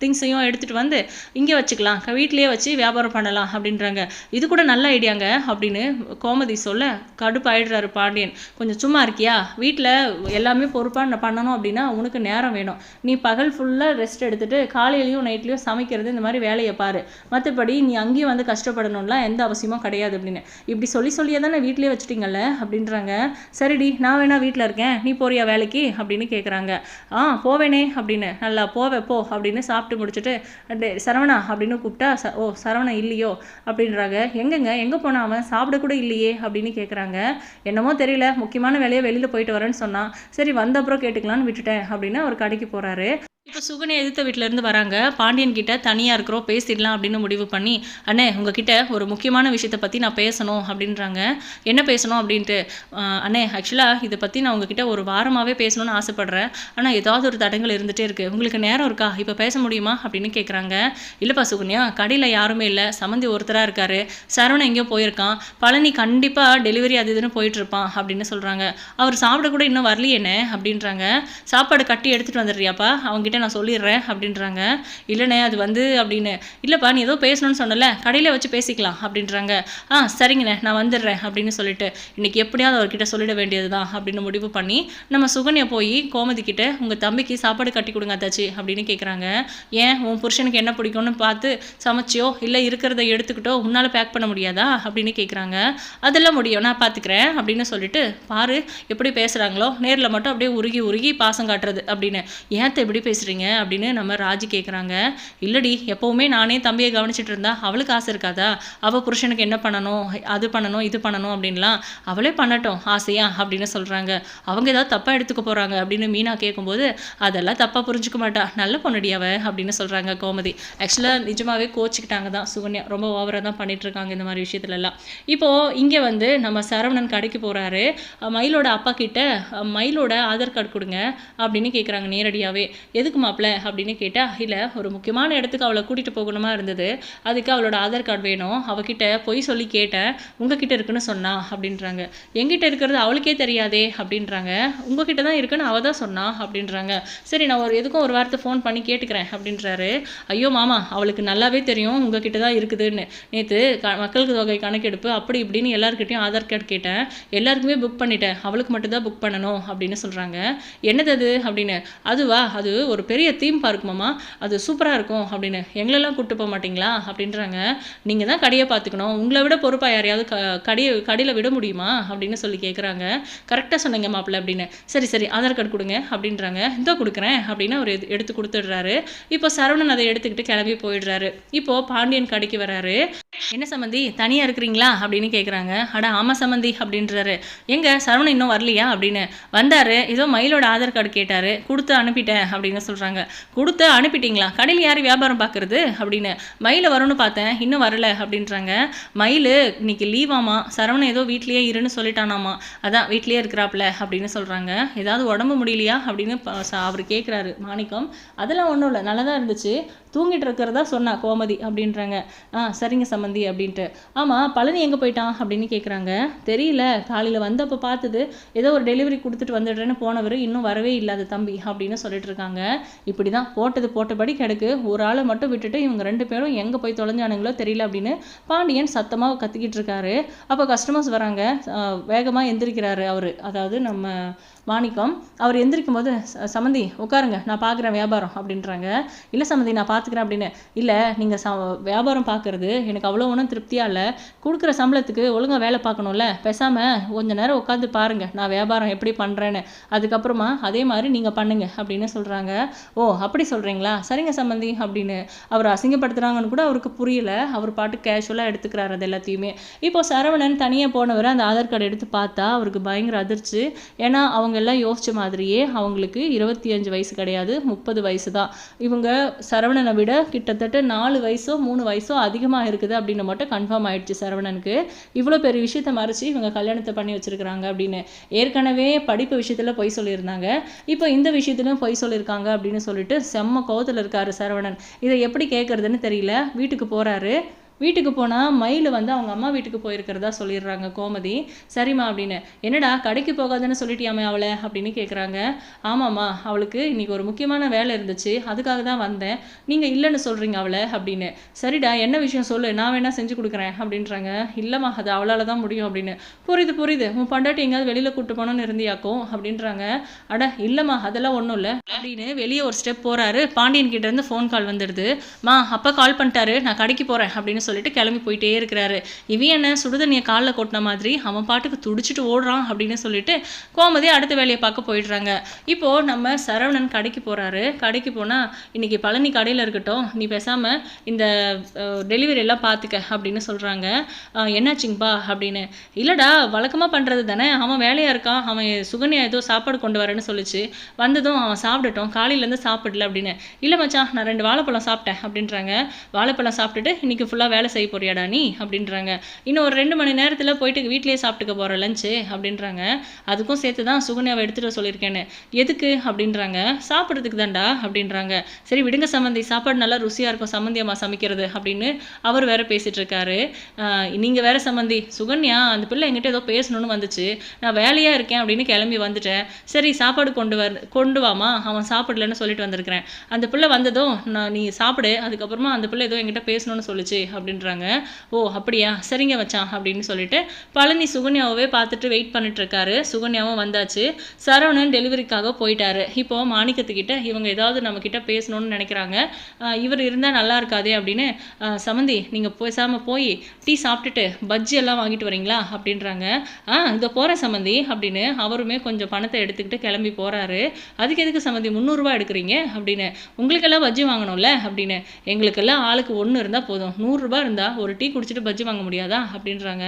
திங்ஸையும் எடுத்துகிட்டு வந்து இங்கே வச்சுக்கலாம். க- வீட்டிலேயே வச்சு வியாபாரம் பண்ணலாம் அப்படின்றாங்க. இது கூட நல்ல ஐடியாங்க அப்படின்னு கோமதி சொல்ல கடுப்பாயிடுறாரு பாண்டியன். கொஞ்சம் சும்மா இருக்கியா? வீட்டில் எல்லாமே பொறுப்பாக நான் பண்ணணும் அப்படின்னா உனக்கு நேரம் வேணும். நீ பகல் ஃபுல்லாக ரெஸ்ட் எடுத்துகிட்டு காலையிலையும் நைட்லேயும் சமைக்கிறது இந்த மாதிரி வேலையை பாரு. மற்றபடி நீ அங்கேயும் வந்து கஷ்டப்படணும்லாம் எந்த அவசியமும் கிடையாது அப்படின்னு. இப்படி சொல்லி சொல்லியே தானே வீட்லேயே வச்சுட்டீங்கல்ல அப்படின்றாங்க. சரிடி நான் வேணா வீட்டில் இருக்கேன். நீ போறியா வேலைக்கு? அப்படின்னு கேட்குறாங்க ஆ போவேனே அப்படின்னு. நல்லா போவே போ அப்படின்னு சாப்பிட்டு முடிச்சுட்டு சரவணா அப்படின்னு கூப்பிட்டா ச ஓ சரவணா இல்லையோ அப்படின்றாங்க. எங்கங்க? எங்கே போனா அவன்? சாப்பிட கூட இல்லையே அப்படின்னு கேட்குறாங்க என்னமோ தெரியல. முக்கியமான வேலையை வெளியில் போயிட்டு வரேன்னு சொன்னான். சரி வந்த அப்புறம் கேட்டுக்கலான்னு விட்டுட்டேன் அப்படின்னு அவர் கடைக்கு போகிறாரு இப்போ சுகனை எதிர்த்த வீட்டிலேருந்து வராங்க. பாண்டியன் கிட்ட தனியாக இருக்கிறோம் பேசிடலாம் அப்படின்னு முடிவு பண்ணி அண்ணே உங்ககிட்ட ஒரு முக்கியமான விஷயத்தை பற்றி நான் பேசணும் அப்படின்றாங்க. என்ன பேசணும்? அப்படின்ட்டு அண்ணே ஆக்சுவலாக இதை பற்றி நான் உங்ககிட்ட ஒரு வாரமாகவே பேசணும்னு ஆசைப்பட்றேன். ஆனால் ஏதாவது ஒரு தடங்கள் இருந்துகிட்டே இருக்குது உங்களுக்கு நேரம் இருக்கா? இப்போ பேச முடியுமா? அப்படின்னு கேட்குறாங்க இல்லைப்பா சுகன்யா கடையில் யாருமே இல்லை. சம்மந்தி ஒருத்தராக இருக்காரு. சரவணன் எங்கேயோ போயிருக்கான். பழனி கண்டிப்பாக டெலிவரி அது இதுன்னு போயிட்டு இருப்பான் அப்படின்னு சொல்கிறாங்க அவர் சாப்பிட கூட இன்னும் வரலையேண்ணே அப்படின்றாங்க. சாப்பாடு கட்டி எடுத்துகிட்டு வந்துடுறியாப்பா? அவங்ககிட்ட நான் சொல்லிடுறேன் அப்படின்றாங்க. இல்லைண்ணே அது வந்து அப்படின்னு. இல்லைப்பா நீ ஏதோ பேசணும்னு சொன்னல கடையில் வச்சு பேசிக்கலாம் அப்படின்றாங்க. ஆ சரிங்கண்ணே நான் வந்துடுறேன் அப்படின்னு சொல்லிட்டு. இன்னைக்கு எப்படியாவது அவர்கிட்ட சொல்லிட வேண்டியது தான் அப்படின்னு முடிவு பண்ணி நம்ம சுகன்யா போய் கோமதி கிட்ட உங்கள் தம்பிக்கு சாப்பாடு கட்டி கொடுங்க அத்தாச்சி அப்படின்னு கேட்குறாங்க ஏன்? உன் புருஷனுக்கு என்ன பிடிக்கும்னு பார்த்து சமைச்சியோ இல்லை இருக்கிறத எடுத்துக்கிட்டோ உன்னால் பேக் பண்ண முடியாதா? அப்படின்னு கேட்குறாங்க அதெல்லாம் முடியும் நான் பார்த்துக்கிறேன் அப்படின்னு சொல்லிட்டு பாரு எப்படி பேசுகிறாங்களோ நேரில் மட்டும் அப்படியே உருகி உருகி பாசம் காட்டுறது அப்படின்னு. ஏன் இப்படி பேசுகிறீங்க அப்படின்னு நம்ம ராஜி கேட்குறாங்க இல்லடி எப்போவுமே நானே தம்பியை கவனிச்சிட்டு இருந்தா அவளுக்கு ஆசை இருக்காதா? அவள் புருஷனுக்கு என்ன பண்ணணும்? அது பண்ணணும் இது பண்ணணும் அப்படின்லாம் அவளே பண்ணட்டும் ஆசையா? அப்படின்னு சொல்கிறாங்க அவங்க ஏதாவது தப்பாக எடுத்துக்க போகிறாங்க அப்படின்னு மீனா கேட்கும்போது அதெல்லாம் தப்பாக புரிஞ்சுக்க மாட்டா. நல்ல பொண்ணுடி அவ அப்படின்னு சொல்கிறாங்க கோமதி. ஆக்சுவலாக நிஜமாவே கோச்சிக்கிட்டாங்க தான் சுகன்யா. ரொம்ப ஓவராக தான் பண்ணிட்டு இருக்காங்க இந்த மாதிரி விஷயத்துலலாம். இப்போது இங்கே வந்து நம்ம சரவணன் கடைக்கு போகிறாரு மயிலோட அப்பா கிட்ட மயிலோட ஆதார் கார்டு கொடுங்க அப்படின்னு கேட்குறாங்க நேரடியாகவே எதுக்கு எதுக்கு மாப்பிள்ள அப்படின்னு கேட்டால் இல்லை ஒரு முக்கியமான இடத்துக்கு அவளை கூட்டிகிட்டு போகணுமா இருந்தது. அதுக்கு அவளோட ஆதார் கார்டு வேணும். அவகிட்ட பொய் சொல்லி கேட்டேன். உங்ககிட்ட இருக்குன்னு சொன்னா அப்படின்றாங்க. எங்கிட்ட இருக்கிறது அவளுக்கே தெரியாதே அப்படின்றாங்க. உங்ககிட்ட தான் இருக்குன்னு அவள் தான் சொன்னா அப்படின்றாங்க. சரி நான் ஒரு எதுக்கும் ஒரு வாரத்தை ஃபோன் பண்ணி கேட்டுக்கிறேன் அப்படின்றாரு. ஐயோ மாமா அவளுக்கு நல்லாவே தெரியும். உங்ககிட்ட தான் இருக்குதுன்னு. நேற்று க மக்களுக்கு தொகை கணக்கெடுப்பு அப்படி இப்படின்னு எல்லாருக்கிட்டையும் ஆதார் கார்டு கேட்டேன். எல்லாருக்குமே புக் பண்ணிட்டேன். அவளுக்கு மட்டும்தான் புக் பண்ணணும் அப்படின்னு சொல்கிறாங்க என்னது அது? அப்படின்னு. அதுவா? அது ஒரு பெரிய தீம் பார்க் மாமா. அது சூப்பராக இருக்கும் அப்படின்னு. எங்களெல்லாம் கூப்பிட்டு போக மாட்டீங்களா? அப்படின்றாங்க. நீங்கள் தான் கடையை பார்த்துக்கணும். உங்களை விட பொறுப்பாக யாரையாவது க கடையை கடையில் விட முடியுமா? அப்படின்னு சொல்லி கேட்குறாங்க கரெக்டாக சொன்னீங்க மாப்பிள்ள அப்படின்னு. சரி சரி ஆதார் கார்டு கொடுங்க அப்படின்றாங்க. இதோ கொடுக்குறேன் அப்படின்னு அவர் எடுத்து கொடுத்துடுறாரு. இப்போ சரவணன் அதை எடுத்துக்கிட்டு கிளம்பி போயிடுறாரு. இப்போது பாண்டியன் கடைக்கு வராரு. என்ன சம்மந்தி தனியாக இருக்கிறீங்களா? அப்படின்னு கேட்குறாங்க அட ஆமாம் சம்மந்தி அப்படின்றாரு. எங்க? சரவணன் இன்னும் வரலையா? அப்படின்னு. வந்தார். ஏதோ மயிலோட ஆதார் கார்டு கேட்டார். கொடுத்து அனுப்பிட்டேன் அப்படின்னு சொல்கிறாங்க கொடுத்து அனுப்பிட்டீங்களா? கடையில் யார் வியாபாரம் பார்க்குறது அப்படின்னு. மயிலை வரும்னு பார்த்தேன். இன்னும் வரல அப்படின்றாங்க. மயில் இன்னைக்கு லீவாமா சரவணன் ஏதோ வீட்லேயே இருன்னு சொல்லிட்டானாமா அதான் வீட்லேயே இருக்கிறாப்ல அப்படின்னு சொல்கிறாங்க ஏதாவது உடம்பு முடியலையா? அப்படின்னு அவர் கேட்குறாரு மாணிக்கம் அதெல்லாம் ஒன்றும் இல்லை. நல்லா தான் இருந்துச்சு. தூங்கிட்டு இருக்கிறதா சொன்னா கோமதி அப்படின்றாங்க. ஆ சரிங்க சம்மந்தி அப்படின்ட்டு. ஆமாம் பழனி எங்கே போயிட்டான்? அப்படின்னு கேட்குறாங்க தெரியல காலையில் வந்தப்போ பார்த்தது ஏதோ ஒரு டெலிவரி கொடுத்துட்டு வந்துடுறேன்னு போனவர் இன்னும் வரவே இல்லாத தம்பி அப்படின்னு சொல்லிட்டு இருக்காங்க இப்படி தான் போட்டது போட்டபடி கிடக்கு. ஒரு ஆளை மட்டும் விட்டுட்டு இவங்க ரெண்டு பேரும் எங்கே போய் தொலைஞ்சானுங்களோ தெரியல அப்படின்னு பாண்டியன் சத்தமாக கத்திக்கிட்டு இருக்காரு அப்போ கஸ்டமர்ஸ் வராங்க. வேகமாக எந்திரிக்கிறாரு அவர். அதாவது நம்ம மாணிக்கம் அவர் எந்திரிக்கும் போது "ச- உட்காருங்க நான் பார்க்குறேன் வியாபாரம் அப்படின்றாங்க. இல்லை சமந்தி நான் பார்த்துக்கிறேன் அப்படின்னு. இல்லை நீங்கள் ச வியாபாரம் பார்க்குறது எனக்கு அவ்வளோ ஒன்றும் திருப்தியாக இல்லை. கொடுக்குற சம்பளத்துக்கு ஒழுங்காக வேலை பார்க்கணும்ல பேசாமல் கொஞ்ச நேரம் உட்காந்து பாருங்கள் நான் வியாபாரம் எப்படி பண்ணுறேன்னு அதுக்கப்புறமா அதே மாதிரி நீங்கள் பண்ணுங்கள் அப்படின்னு சொல்கிறாங்க ஓ அப்படி சொல்கிறீங்களா சரிங்க சம்மந்தி அப்படின்னு. அவர் அசிங்கப்படுத்துகிறாங்கன்னு கூட அவருக்கு புரியல. அவர் பாட்டு கேஷுவலாக எடுத்துக்கிறாரு அது எல்லாத்தையுமே. இப்போ சரவணன் தனியாக போனவர் அந்த ஆதார் கார்டு எடுத்து பார்த்தா அவருக்கு பயங்கர அதிர்ச்சி. ஏன்னா அவங்க எல்லாம் யோசித்த மாதிரியே அவங்களுக்கு இருபத்தி அஞ்சு வயசு கிடையாது முப்பது வயசு தான் இவங்க சரவணனை விட கிட்டத்தட்ட நாலு வயசோ மூணு வயசோ அதிகமாக இருக்குது அப்படின்னு மட்டும் கன்ஃபார்ம் ஆயிடுச்சு சரவணனுக்கு. இவ்வளோ பெரிய விஷயத்த மறைச்சி இவங்க கல்யாணத்தை பண்ணி வச்சிருக்கிறாங்க அப்படின்னு ஏற்கனவே படிப்பு விஷயத்தில் பொய் சொல்லியிருந்தாங்க. இப்போ இந்த விஷயத்துலையும் பொய் சொல்லியிருக்காங்க அப்படின்னு சொல்லிட்டு செம்ம கோவத்தில் இருக்காரு சரவணன். இதை எப்படி கேட்குறதுன்னு தெரியல. வீட்டுக்கு போகிறாரு வீட்டுக்கு போனால் மயில் வந்து அவங்க அம்மா வீட்டுக்கு போயிருக்கிறதா சொல்லிடுறாங்க கோமதி. சரிம்மா அப்படின்னு. என்னடா கடைக்கு போகாதுன்னு சொல்லிட்டியாமே அவளை அப்படின்னு கேட்குறாங்க ஆமாம்மா அவளுக்கு இன்னைக்கு ஒரு முக்கியமான வேலை இருந்துச்சு அதுக்காக தான் வந்தேன். நீங்கள் இல்லைன்னு சொல்கிறீங்க அவளை அப்படின்னு. சரிடா என்ன விஷயம் சொல்லு நான் வேணால் செஞ்சு கொடுக்குறேன் அப்படின்றாங்க. இல்லைம்மா அது அவளால் தான் முடியும் அப்படின்னு. புரியுது புரியுது. உன் பண்டாட்டி எங்கேயாவது வெளியில் கூட்டு போனோன்னு இருந்தியாக்கும் அப்படின்றாங்க. அட இல்லைம்மா அதெல்லாம் ஒன்றும் இல்லை அப்படின்னு வெளியே ஒரு ஸ்டெப் போகிறாரு பாண்டியன் கிட்டேருந்து ஃபோன் கால் வந்துடுது. மா அப்பா கால் பண்ணிட்டாரு நான் கடைக்கு போகிறேன் அப்படின்னு சொல்லிட்டு கிளம்பி போயிட்டே இருக்கிறாரு. இவன் என்ன சுடுதண்ணியை காலில் கொட்டின மாதிரி அவன் பாட்டுக்கு துடிச்சிட்டு ஓடுறான் அப்படின்னு சொல்லிட்டு கோமதி அடுத்த வேலையை பார்க்க போயிடுறாங்க. இப்போ நம்ம சரவணன் கடைக்கு போறாரு. கடைக்கு போனா இன்னைக்கு பழனி கடையில் இருக்கட்டும். நீ பேசாம இந்த டெலிவரி எல்லாம் பார்த்துக்க அப்படின்னு சொல்றாங்க. என்னாச்சுங்கப்பா? அப்படின்னு. இல்லடா வழக்கமா பண்றது தானே. அவன் வேலையாக இருக்கான். அவன் சுகன்யா ஏதோ சாப்பாடு கொண்டு வரேன்னு சொல்லிச்சு. வந்ததும் அவன் சாப்பிடட்டும். காலையிலேருந்து சாப்பிடல அப்படின்னு. இல்லை மச்சான் நான் ரெண்டு வாழைப்பழம் சாப்பிட்டேன் அப்படின்றாங்க. வாழைப்பழம் சாப்பிட்டுட்டு இன்னைக்கு ஃபுல்லாக வேலை செய்ய போறியாடா நீ? அப்படின்றாங்க. இன்னும் ஒரு ரெண்டு மணி நேரத்தில் போயிட்டு வீட்லேயே சாப்பிட்டுக்க போகிற லஞ்சு அப்படின்றாங்க. அதுக்கும் சேர்த்து தான் சுகன்யாவை எடுத்துகிட்டு சொல்லியிருக்கேன்னு. எதுக்கு? அப்படின்றாங்க. சாப்பிட்றதுக்கு தான்டா அப்படின்றாங்க. சரி விடுங்க சம்மந்தி சாப்பாடு நல்லா ருசியாக இருக்கும். சம்மந்தி அம்மா சமைக்கிறது அப்படின்னு அவர் வேற பேசிகிட்டு இருக்காரு நீங்கள் வேற சம்மந்தி சுகன்யா அந்த பிள்ளை என்கிட்ட ஏதோ பேசணும்னு வந்துச்சு. நான் வேலையாக இருக்கேன் அப்படின்னு கிளம்பி வந்துட்டேன். சரி சாப்பாடு கொண்டு வர கொண்டு வாமா. அவன் சாப்பிடலன்னு சொல்லிட்டு வந்திருக்கிறேன். அந்த பிள்ளை வந்ததும் நான் நீ சாப்பிடு. அதுக்கப்புறமா அந்த பிள்ளை ஏதோ என்கிட்ட பேசணும்னு சொல்லுச்சு அப்படின்றாங்க. ஓ அப்படியா? சரிங்க வச்சான் அப்படின்னு சொல்லிட்டு பழனி சுகன்யாவே பார்த்துட்டு வெயிட் பண்ணிட்டு இருக்காரு சுகன்யாவும் வந்தாச்சு. சரவணன் டெலிவரிக்காக போயிட்டாரு. இப்போ மாணிக்கத்துக்கிட்ட இவங்க ஏதாவது நம்ம கிட்ட பேசணும்னு நினைக்கிறாங்க. இவர் இருந்தால் நல்லா இருக்காதே அப்படின்னு சமந்தி நீங்கள் பேசாமல் போய் டீ சாப்பிட்டுட்டு பஜ்ஜி எல்லாம் வாங்கிட்டு வரீங்களா? அப்படின்றாங்க. ஆ இதோ போகிற சமந்தி அப்படின்னு அவருமே கொஞ்சம் பணத்தை எடுத்துக்கிட்டு கிளம்பி போகிறாரு அதுக்கு எதுக்கு சமந்தி முந்நூறுரூவா எடுக்கிறீங்க? அப்படின்னு உங்களுக்கெல்லாம் பஜ்ஜி வாங்கணும்ல? அப்படின்னு எங்களுக்கெல்லாம் ஆளுக்கு ஒன்று இருந்தால் போதும். நூறுரூபா இருந்தால் ஒரு டீ குடிச்சிட்டு பஜ்ஜி வாங்க முடியாதா? அப்படின்றாங்க.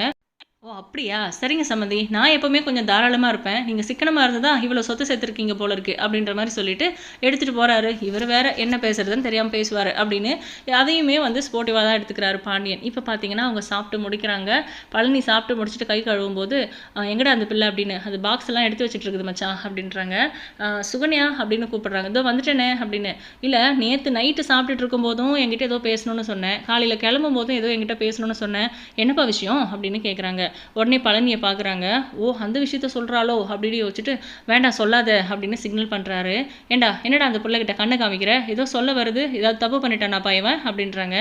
ஓ அப்படியா? சரிங்க சம்மந்தி நான் எப்போவுமே கொஞ்சம் தாராளமாக இருப்பேன். நீங்கள் சிக்கனமாக இருந்ததா இவ்வளோ சொத்து சேர்த்துருக்கீங்க போல இருக்கு அப்படின்ற மாதிரி சொல்லிட்டு எடுத்துகிட்டு போகிறாரு இவர் வேற என்ன பேசுறதுன்னு தெரியாமல் பேசுவார் அப்படின்னு அதையுமே வந்து ஸ்போர்ட்டிவாக தான் எடுத்துக்கிறாரு பாண்டியன். இப்போ பார்த்தீங்கன்னா அவங்க சாப்பிட்டு முடிக்கிறாங்க. பழனி சாப்பிட்டு முடிச்சுட்டு கை கழுவும் போது எங்கடா அந்த பிள்ளை? அப்படின்னு அது பாக்ஸ் எல்லாம் எடுத்து வச்சுட்டு இருக்குது மச்சான் அப்படின்றாங்க. சுகன்யா அப்படின்னு கூப்பிடுறாங்க. இதோ வந்துட்டேனே அப்படின்னு. இல்லை நேற்று நைட்டு சாப்பிட்டுட்டு இருக்கும்போதும் என்கிட்ட ஏதோ பேசணும்னு சொன்னேன். காலையில் கிளம்பும் போதும் ஏதோ என்கிட்ட பேசணும்னு சொன்னேன். என்னப்பா விஷயம்? அப்படின்னு கேட்குறாங்க உடனே பழனியை பார்க்குறாங்க. ஓ அந்த விஷயத்த சொல்கிறாளோ அப்படின்னு யோசிச்சுட்டு வேண்டாம் சொல்லாத அப்படின்னு சிக்னல் பண்ணுறாரு ஏண்டா என்னடா அந்த பிள்ளைகிட்ட கண்ணை காமிக்கிற? ஏதோ சொல்ல வருது. ஏதாவது தப்பு பண்ணிட்டானா பையன் அப்படின்றாங்க.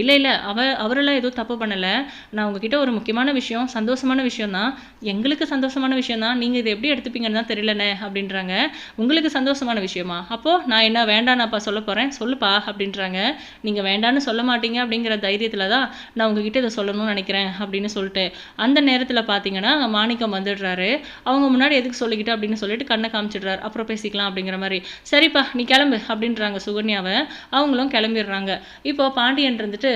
இல்லை இல்லை. அவ அவரெல்லாம் எதுவும் தப்பு பண்ணலை. நான் உங்ககிட்ட ஒரு முக்கியமான விஷயம் சந்தோஷமான விஷயம் தான். எங்களுக்கு சந்தோஷமான விஷயம் தான். நீங்கள் இதை எப்படி எடுத்துப்பீங்கன்னு தான் தெரியலண்ணே அப்படின்றாங்க. உங்களுக்கு சந்தோஷமான விஷயமா? அப்போது நான் என்ன வேண்டாம்னாப்பா சொல்ல போகிறேன் சொல்லுப்பா அப்படின்றாங்க. நீங்கள் வேண்டான்னு சொல்ல மாட்டீங்க அப்படிங்கிற தைரியத்தில் தான் நான் உங்ககிட்ட இதை சொல்லணும்னு நினைக்கிறேன் அப்படின்னு சொல்லிட்டு அந்த நேரத்தில் பார்த்தீங்கன்னா மாணிக்கம் வந்துடுறாரு. அவங்க முன்னாடி எதுக்கு சொல்லிக்கிட்டு அப்படின்னு சொல்லிட்டு கண்ணை காமிச்சிடுறாரு. அப்புறம் பேசிக்கலாம் அப்படிங்கிற மாதிரி. சரிப்பா நீ கிளம்பு அப்படின்றாங்க சுகன்யாவை. அவங்களும் கிளம்பிடுறாங்க. இப்போ பாண்டியன் இருந்துட்டு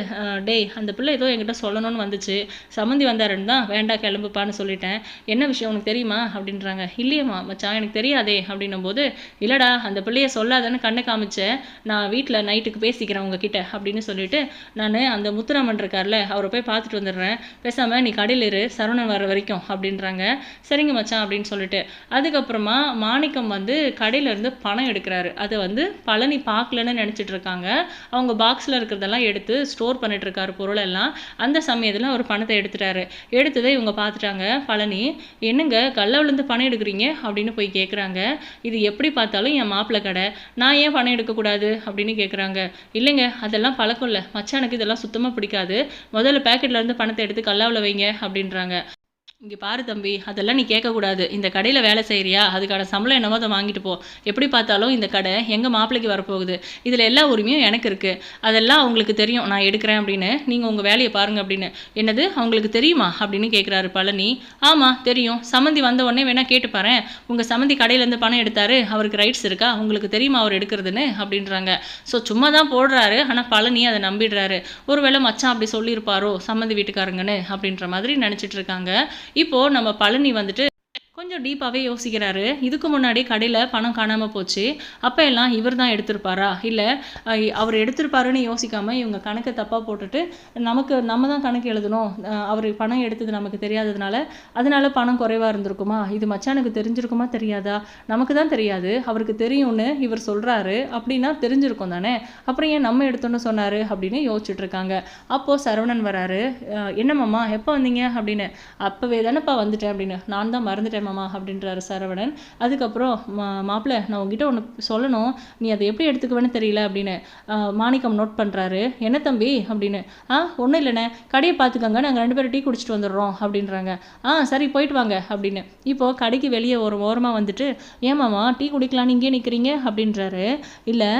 டேய் அந்த பிள்ளை ஏதோ என்கிட்ட சொல்லணும்னு வந்துச்சு. சம்மந்தி வந்தாருன்னு தான் வேண்டாம் கிளம்புப்பான்னு சொல்லிட்டேன். என்ன விஷயம் உனக்கு தெரியுமா? அப்படின்றாங்க. இல்லையம்மா மச்சான் எனக்கு தெரியாதே. அப்படின்னும் போது இல்லடா அந்த பிள்ளைய சொல்லாதன்னு கண்ணை காமிச்சேன். நான் வீட்டில் நைட்டுக்கு பேசிக்கிறேன் உங்ககிட்ட. அப்படின்னு சொல்லிட்டு நான் அந்த முத்துராமன் இருக்கார்ல அவரை போய் பார்த்துட்டு வந்துடுறேன். பேசாமல் நீ கடையில் இரு. சரவணன் வர வரைக்கும் அப்படின்றாங்க. சரிங்க மச்சான் அப்படின்னு சொல்லிட்டு. அதுக்கப்புறமா மாணிக்கம் வந்து கடையிலேருந்து பணம் எடுக்கிறாரு. அதை வந்து பழனி பார்க்கலன்னு நினைச்சிட்டு இருக்காங்க. அவங்க பாக்ஸில் இருக்கிறதெல்லாம் எடுத்து ஸ்டோர் பண்ணிட்டு இருக்காரு பொருள் எல்லாம். அந்த சமயத்தில் அவர் பணத்தை எடுத்துட்டாரு. எடுத்ததை இவங்க பார்த்துட்டாங்க. பழனி என்னங்க கல்லவிலேருந்து பணம் எடுக்கிறீங்க? அப்படின்னு போய் கேட்குறாங்க இது எப்படி பார்த்தாலும் என் மாப்பிள்ளை கடை. நான் ஏன் பணம் எடுக்கக்கூடாது அப்படின்னு கேட்குறாங்க இல்லைங்க அதெல்லாம் பழக்கம் இல்லை. மச்சானுக்கு இதெல்லாம் சுத்தமாக பிடிக்காது. முதல்ல பேக்கெட்லேருந்து பணத்தை எடுத்து கல்லாவில் வைங்க பண்ணுறாங்க இங்கே பாரு தம்பி அதெல்லாம் நீ கேட்கக்கூடாது. இந்த கடையில் வேலை செய்கிறியா அதுக்கான சம்பளம் என்னமோ அதை வாங்கிட்டு போ. எப்படி பார்த்தாலும் இந்த கடை எங்கள் மாப்பிள்ளைக்கு வரப்போகுது. இதில் எல்லா உரிமையும் எனக்கு இருக்குது அதெல்லாம் அவங்களுக்கு தெரியும். நான் எடுக்கிறேன் அப்படின்னு. நீங்கள் உங்கள் வேலையை பாருங்க அப்படின்னு. என்னது? அவங்களுக்கு தெரியுமா? அப்படின்னு கேட்குறாரு பழனி. ஆமாம் தெரியும். சம்மந்தி வந்த உடனே வேணால் கேட்டுப்பாரேன் உங்கள் சம்மந்தி கடையிலேருந்து பணம் எடுத்தாரு. அவருக்கு ரைட்ஸ் இருக்கா? உங்களுக்கு தெரியுமா அவர் எடுக்கிறதுன்னு? அப்படின்றாங்க. ஸோ சும்மா தான் போடுறாரு. ஆனால் பழனி அதை நம்பிடுறாரு. ஒருவேளை மச்சான் அப்படி சொல்லியிருப்பாரோ? சம்மந்தி வீட்டுக்காரங்கன்னு அப்படின்ற மாதிரி நினச்சிட்டு இருக்காங்க. இப்போ நம்ம பழனி வந்துட்டு கொஞ்சம் டீப்பாகவே யோசிக்கிறாரு. இதுக்கு முன்னாடி கடையில் பணம் காணாமல் போச்சு. அப்போ எல்லாம் இவர் தான் எடுத்திருப்பாரா? இல்லை அவர் எடுத்திருப்பாருன்னு யோசிக்காமல் இவங்க கணக்கை தப்பாக போட்டுட்டு நமக்கு நம்ம தான் கணக்கு எழுதணும். அவர் பணம் எடுத்தது நமக்கு தெரியாததுனால அதனால பணம் குறைவாக இருந்திருக்குமா? இது மச்சானுக்கு தெரிஞ்சிருக்குமா தெரியாதா? நமக்கு தான் தெரியாது. அவருக்கு தெரியும்னு இவர் சொல்கிறாரு அப்படின்னா தெரிஞ்சிருக்கும் தானே? அப்புறம் ஏன் நம்ம எடுத்தோன்னு சொன்னார்? அப்படின்னு யோசிச்சுட்டு இருக்காங்க அப்போது சரவணன் வராரு. என்னம்மா எப்போ வந்தீங்க? அப்படின்னு. அப்போவே தானேப்பா வந்துட்டேன் அப்படின்னு. நான் தான் மறந்துட்டேன் மாமா. அப்படின்றாரு சரவணன். அதுக்கப்புறம் மா மாப்பிள்ளை நான் உங்ககிட்ட ஒன்று சொல்லணும். நீ அதை எப்படி எடுத்துக்குவேன்னு தெரியல அப்படின்னு மாணிக்கம் நோட் பண்ணுறாரு என்ன தம்பி? அப்படின்னு ஆ ஒன்றும் இல்லைண்ணே. கடையை பார்த்துக்கோங்க. நாங்கள் ரெண்டு பேரும் டீ குடிச்சிட்டு வந்துடுறோம் அப்படின்றாங்க. ஆ சரி போயிட்டு வாங்க அப்படின்னு. இப்போது கடைக்கு வெளியே ஒரு ஓரமாக வந்துட்டு ஏன் மாமா டீ குடிக்கலான்னு இங்கேயே நிற்கிறீங்க அப்படின்றாரு. இல்லை